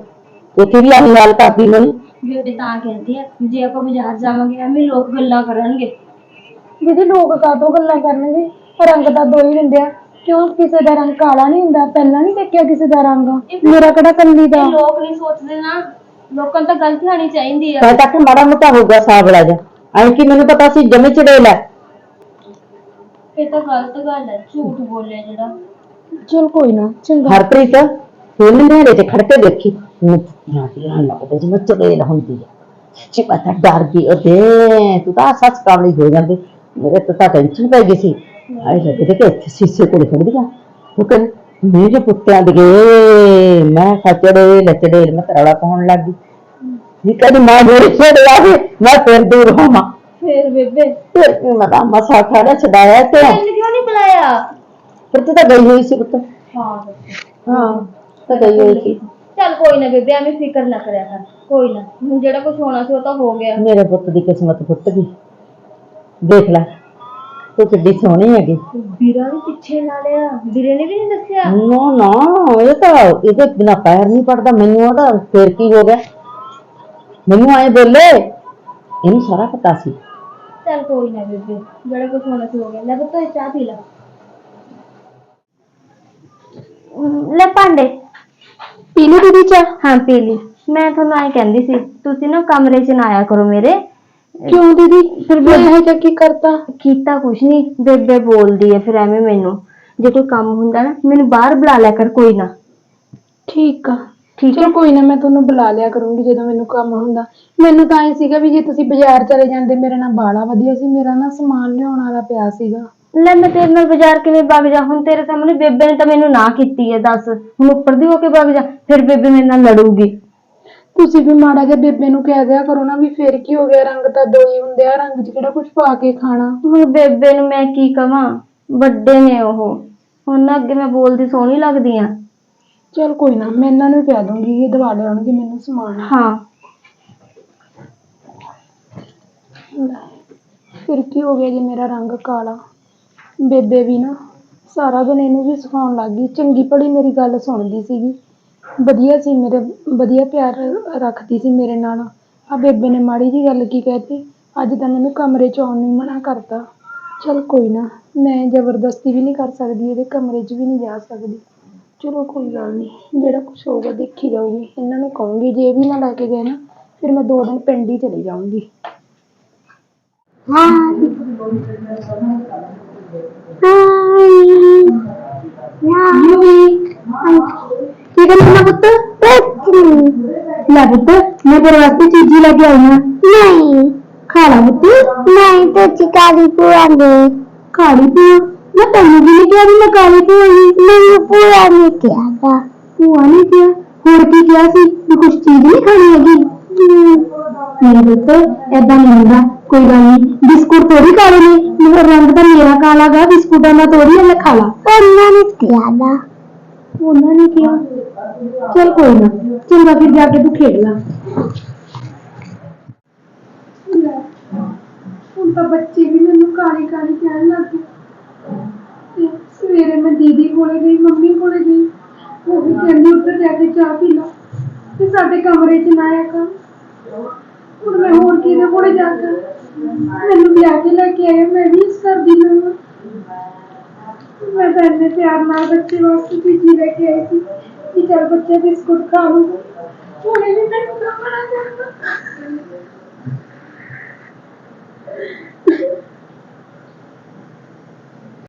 Speaker 1: ਉੱਥੇ ਵੀ ਆਹੀ ਹਾਲ ਕਰਦੀ ਮੈਨੂੰ
Speaker 4: ਬੇਬੇ ਤਾਂ ਕਹਿੰਦੀ ਆ ਜੇ ਆਪਾਂ ਬਾਜ਼ਾਰ ਜਾਵਾਂਗੇ ਐਵੇਂ ਲੋਕ ਗੱਲਾਂ ਕਰਨਗੇ।
Speaker 3: ਦੀਦੀ ਲੋਕ ਕਾਹਤੋਂ ਗੱਲਾਂ ਕਰਨਗੇ? ਰੰਗ ਤਾਂ ਦੋ ਹੀ ਹੁੰਦੇ ਆ। ਕਿਉਂ? ਕਿਸੇ ਦਾ ਰੰਗ ਕਾਲਾ ਨਹੀਂ ਹੁੰਦਾ। ਪਹਿਲਾਂ ਨਹੀਂ ਦੇਖਿਆ ਕਿਸੇ ਦਾ ਰੰਗ? ਮੇਰਾ ਕਿਹੜਾ ਕੰਨੀ ਦਾ?
Speaker 4: ਇਹ ਲੋਕ ਨਹੀਂ ਸੋਚਦੇ ਨਾ। ਲੋਕਾਂ ਨੂੰ ਤਾਂ ਗਲਤੀ ਆਣੀ ਚਾਹੀਦੀ ਆ।
Speaker 1: ਕਹੇ ਤੱਕ ਮਾੜਾ ਮੋਟਾ ਹੋਊਗਾ ਸਾਬਲਾ ਜਾ। ਐਂ ਕਿ ਮੈਨੂੰ ਪਤਾ ਸੀ ਜਮੇ ਚੜੇਲ ਹੈ।
Speaker 4: ਇਹ ਤਾਂ ਗਲਤ ਗੱਲ ਹੈ ਝੂਠ ਬੋਲਿਆ ਜਿਹੜਾ।
Speaker 3: ਚਲ ਕੋਈ ਨਾ ਚੰਗਾ।
Speaker 1: ਹਰਪ੍ਰੀਤ ਤੂੰ ਨੇੜੇ ਤੇ ਖੜ ਕੇ ਦੇਖੀ। ਨਾ ਧਿਆਨ ਲੱਗਦਾ ਜਿਵੇਂ ਚੜੇਲ ਹੁੰਦੀ ਹੈ ਸੱਚੀ ਪਤਾ ਡਰ ਗਈ ਉਹਦੇ ਤੂੰ ਤਾਂ ਸੱਚ ਕਾਮਲੀ ਹੋ ਜਾਂਦੀ। ਮੇਰੇ ਤੋਂ ਤਾਂ ਟੈਨਸ਼ਨ ਪੈ ਗਈ ਸੀ। ਆਏ ਲੱਗੇ ਕਿ ਇੱਥੇ ਸੀਸੇ ਕੋਲ ਖੜਦੀ ਆ ਉਹ ਕਹਿੰਦੀ ਮੇਰੇ ਪੁੱਤਿਆਂ ਦੇ ਮੈਂ ਖਚੜੇ ਲਚੜੇ ਮੈਂ ਤਰੜਾ ਪਾਉਣ ਲੱਗ ਗਈ ਇਹ ਕਹਿੰਦੀ ਮਾਂ ਮੇਰੇ ਛੱਡ ਆਵੇ ਮੈਂ ਫਿਰ ਦੂਰ ਹੋਵਾਂ
Speaker 4: ਫੇਰ ਬੇਬੇ
Speaker 1: ਫਿਰ ਕੀ ਮੈਂ ਤਾਂ ਮਸਾ ਖਾਣਾ ਛਡਾਇਆ ਤੇ
Speaker 4: ਤੈਨੂੰ ਕਿਉਂ ਨਹੀਂ ਬੁਲਾਇਆ
Speaker 1: ਫਿਰ ਤੂੰ ਤਾਂ ਗਈ ਹੋਈ ਸੀ ਪੁੱਤ
Speaker 4: ਹਾਂ
Speaker 1: ਹਾਂ ਤਾਂ ਗਈ ਹੋਈ ਸੀ
Speaker 4: ਚੱਲ ਕੋਈ ਨਾ ਬੇਬੇ ਐਵੇਂ ਫਿਕਰ ਨਾ ਕਰਿਆ ਕਰ ਕੋਈ ਨਾ ਹੁਣ ਜਿਹੜਾ ਕੁਝ ਹੋਣਾ ਸੀ ਉਹ ਤਾਂ ਹੋ ਗਿਆ
Speaker 1: ਮੇਰੇ ਪੁੱਤ ਦੀ ਕਿਸਮਤ ਫੁੱਟ ਗਈ ਦੇਖ ਲੈ ਤੂੰ ਕਿੱਡੀ ਸੋਹਣੀ ਹੈਗੀ।
Speaker 4: ਵੀਰਾ ਵੀ ਪਿੱਛੇ ਲਾ ਲਿਆ ਵੀਰੇ ਨੇ ਵੀ ਨਹੀਂ ਦੱਸਿਆ?
Speaker 1: ਨਾ ਨਾ ਇਹ ਤਾਂ ਇਹਦੇ ਬਿਨਾ ਪੈਰ ਨਹੀਂ ਪੜਦਾ ਮੈਨੂੰ ਉਹਦਾ ਫੇਰ ਕੀ ਹੋ ਗਿਆ? ਮੈਨੂੰ ਆਏ ਬੋਲੇ ਇਹਨੂੰ ਸਾਰਾ ਪਤਾ ਸੀ।
Speaker 4: ਚੱਲ ਕੋਈ ਨਾ ਬੇਬੇ ਜਿਹੜਾ ਕੁਝ ਹੋਣਾ ਸੀ ਹੋ ਗਿਆ। ਲੈ ਬੱਤੋ ਚਾਹ ਪੀ ਲੈ। ਲੈ ਭਾਂਡੇ।
Speaker 3: ਪੀ ਲਈ ਦੀਦੀ ਚਾਹ?
Speaker 4: ਹਾਂ ਪੀ ਲਈ। ਮੈਂ ਤੁਹਾਨੂੰ ਐ ਕਹਿੰਦੀ ਸੀ ਤੁਸੀਂ ਨਾ ਕਮਰੇ 'ਚ ਨਾ ਆਇਆ ਕਰੋ ਮੇਰੇ।
Speaker 3: ਕਿਉਂ ਦੀਦੀ? ਫਿਰ ਮੈਂ ਇਹ ਜਿਹਾ ਕੀ ਕਰਤਾ?
Speaker 4: ਕੀਤਾ ਕੁਛ ਨਹੀਂ ਬੇਬੇ ਬੋਲਦੀ ਐ ਫਿਰ ਐਵੇਂ ਮੈਨੂੰ। ਜੇ ਕੋਈ ਕੰਮ ਹੁੰਦਾ ਨਾ ਮੈਨੂੰ ਬਾਹਰ ਬੁਲਾ ਲਿਆ ਕਰ ਕੋਈ ਨਾ।
Speaker 3: ਠੀਕ ਆ।
Speaker 4: ਠੀਕ ਹੈ
Speaker 3: ਚਲ ਕੋਈ ਨਾ ਮੈਂ ਤੁਹਾਨੂੰ ਬੁਲਾ ਲਿਆ ਕਰੂੰਗੀ ਜਦੋਂ ਮੈਨੂੰ ਕੰਮ ਹੁੰਦਾ। ਮੈਨੂੰ ਤਾਂ ਐ ਸੀਗਾ ਵੀ ਜੇ ਤੁਸੀਂ ਬਾਜ਼ਾਰ ਚਲੇ ਜਾਂਦੇ ਮੇਰੇ ਨਾਲ ਬਾਲਾ ਵਧੀਆ ਸੀ। ਮੇਰਾ ਨਾ ਸਮਾਨ ਲਿਆਉਣ ਵਾਲਾ ਪਿਆ ਸੀਗਾ।
Speaker 4: ਲੈ ਮੈਂ ਤੇਰੇ ਨਾਲ ਬਾਜ਼ਾਰ ਕਿਵੇਂ ਵਗ ਜਾ? ਹੁਣ ਤੇਰੇ ਸਾਹਮਣੇ ਬੇਬੇ ਨੇ ਤਾਂ ਮੈਨੂੰ ਨਾ ਕੀਤੀ ਐ ਦੱਸ। ਹੁਣ ਉੱਪਰ ਦੀ ਹੋ ਕੇ ਵਗ ਜਾ ਫਿਰ ਬੇਬੇ ਮੇਰੇ ਨਾਲ ਲੜੂਗੀ।
Speaker 3: ਤੁਸੀਂ ਵੀ ਮਾੜਾ ਜਿਹਾ ਬੇਬੇ ਨੂੰ ਕਹਿ ਦਿਆ ਕਰੋ ਨਾ ਵੀ ਫੇਰ ਕੀ ਹੋ ਗਿਆ ਰੰਗ ਤਾਂ ਦੋ ਹੀ ਹੁੰਦੇ ਆ ਰੰਗ 'ਚ ਕਿਹੜਾ ਕੁਝ ਪਾ ਕੇ ਖਾਣਾ?
Speaker 4: ਹੁਣ ਬੇਬੇ ਨੂੰ ਮੈਂ ਕੀ ਕਵਾਂ? ਵੱਡੇ ਨੇ ਉਹ। ਹੁਣ ਨਾ ਅੱਗੇ ਮੈਂ ਬੋਲਦੀ ਸੋਹਣੀ ਲੱਗਦੀ ਆ।
Speaker 3: ਚਲ ਕੋਈ ਨਾ ਮੈਂ ਇਹਨਾਂ ਨੂੰ ਕਹਿ ਦੂੰਗੀ ਇਹ ਦਵਾ ਲਿਆਉਣਗੇ ਮੈਨੂੰ ਸਮਾਨ।
Speaker 4: ਹਾਂ।
Speaker 3: ਫਿਰ ਕੀ ਹੋ ਗਿਆ ਜੇ ਮੇਰਾ ਰੰਗ ਕਾਲਾ? ਬੇਬੇ ਵੀ ਨਾ ਸਾਰਾ ਦਿਨ ਇਹਨੂੰ ਵੀ ਸਿਖਾਉਣ ਲੱਗ ਗਈ। ਚੰਗੀ ਭਲੀ ਮੇਰੀ ਗੱਲ ਸੁਣਦੀ ਸੀਗੀ। ਵਧੀਆ ਸੀ, ਮੇਰੇ ਵਧੀਆ ਪਿਆਰ ਰੱਖਦੀ ਸੀ ਮੇਰੇ ਨਾਲ। ਆ ਬੇਬੇ ਨੇ ਮਾੜੀ ਜਿਹੀ ਗੱਲ ਕੀ ਕਹਿ ਤੀ ਅੱਜ ਤਾਂ ਮੈਨੂੰ ਕਮਰੇ 'ਚ ਆਉਣ ਨੂੰ ਹੀ ਮਨਾ ਕਰਤਾ। ਚੱਲ ਕੋਈ ਨਾ, ਮੈਂ ਜ਼ਬਰਦਸਤੀ ਵੀ ਨਹੀਂ ਕਰ ਸਕਦੀ, ਇਹਦੇ ਕਮਰੇ 'ਚ ਵੀ ਨਹੀਂ ਜਾ ਸਕਦੀ। ਚਲੋ ਕੋਈ ਗੱਲ ਨਹੀਂ, ਜਿਹੜਾ ਕੁਝ ਹੋਊਗਾ ਦੇਖੀ ਜਾਊਗੀ। ਇਹਨਾਂ ਨੂੰ ਕਹੂੰਗੀ, ਜੇ ਇਹ ਵੀ ਨਾ ਲੈ ਕੇ ਗਏ ਨਾ, ਫਿਰ ਮੈਂ ਦੋ ਦਿਨ ਪਿੰਡ ਹੀ ਚਲੀ ਜਾਊਂਗੀ। ਕੀ ਗੱਲ ਨਾ ਪੁੱਤ ਲੈ ਪੁੱਤ ਮੈਂ ਤੇਰੇ ਵਾਸਤੇ ਚੀਜ਼ੀ ਲੈ ਕੇ ਆਈ ਹਾਂ ਨਹੀਂ ਖਾ ਲਾ ਪੁੱਤ ਨਹੀਂ ਤੇ ਚਿਕਾਰੀ ਪੂਆ ਦੇ ਕਾਲੀ ਪੂਆ ਮੈਂ ਤੈਨੂੰ ਵੀ ਨਹੀਂ ਕਿਹਾ ਵੀ ਮੈਂ ਕਾਲੀ ਪੂਆ ਹੀ ਮੈਨੂੰ ਪੂਆ ਨੇ ਕਿਹਾ ਤਾ ਪੂਆ ਨੇ ਕਿਹਾ ਹੋਰ ਕੀ ਕਿਹਾ ਸੀ ਵੀ ਕੁਝ ਚੀਜ਼ ਨਹੀਂ ਖਾਣੀ ਹੈਗੀ ਮੇਰੇ ਪੁੱਤ ਏਦਾਂ ਨਹੀਂ ਹੁੰਦਾ ਕੋਈ ਗੱਲ ਨਹੀਂ ਬਿਸਕੁਟ ਥੋੜੀ ਕਾਲੇ ਨੇ ਮੇਰਾ ਰੰਗ ਤਾਂ ਮੇਰਾ ਕਾਲਾ ਗਾ ਬਿਸਕੁਟਾਂ ਦਾ ਥੋੜੀ ਮੈਂ ਖਾ ਲਾ ਉਹਨਾਂ ਨੇ ਕਿਹਾ ਨਾ ਉਹਨਾਂ ਨੇ ਕਿਹਾ ਚਲ ਕੋਈ ਨਾ ਚੰਗਾ ਫਿਰ ਜਾ ਕੇ ਤੂੰ ਖੇਡ ਲਾ ਹੁਣ ਤਾਂ ਬੱਚੇ ਵੀ ਮੈਨੂੰ ਕਾਲੀ ਕਾਲੀ ਕਹਿਣ ਲੱਗ ਗਏ। ਤੇ ਸਵੇਰੇ ਮੈਂ ਦੀਦੀ ਕੋਲੇ ਗਈ, ਮੰਮੀ ਕੋਲੇ ਗਈ। ਉਹ ਵੀ ਕਹਿੰਦੀ ਉੱਧਰ ਜਾ ਕੇ ਚਾਹ ਪੀ ਲਾ। ਤੇ ਸਾਡੇ ਕਮਰੇ 'ਚ ਨਾ ਆਇਆ ਕਰ। ਹੁਣ ਮੈਂ ਹੋਰ ਕਿਹਦੇ ਕੋਲੇ ਜਾ ਕੇ ਮੈਨੂੰ ਵਿਆਹ ਕੇ ਲੈ ਕੇ ਆਏ ਮੈਂ ਵੀ ਇਸ ਘਰ ਦੀ ਨੂੰ ਮੈਂ ਤਾਂ ਪਿਆਰ ਨਾਲ ਬੱਚੇ ਵਾਸਤੇ ਚੀਜ਼ੀ ਲੈ ਕੇ ਆਈ ਸੀ ਕਿ ਚਲ ਬੱਚੇ ਬਿਸਕੁਟ ਖਾ ਲੂਗਾ ਉਹਨੇ ਵੀ ਮੈਨੂੰ ਨਾ ਮਨਾ ਕਰਤਾ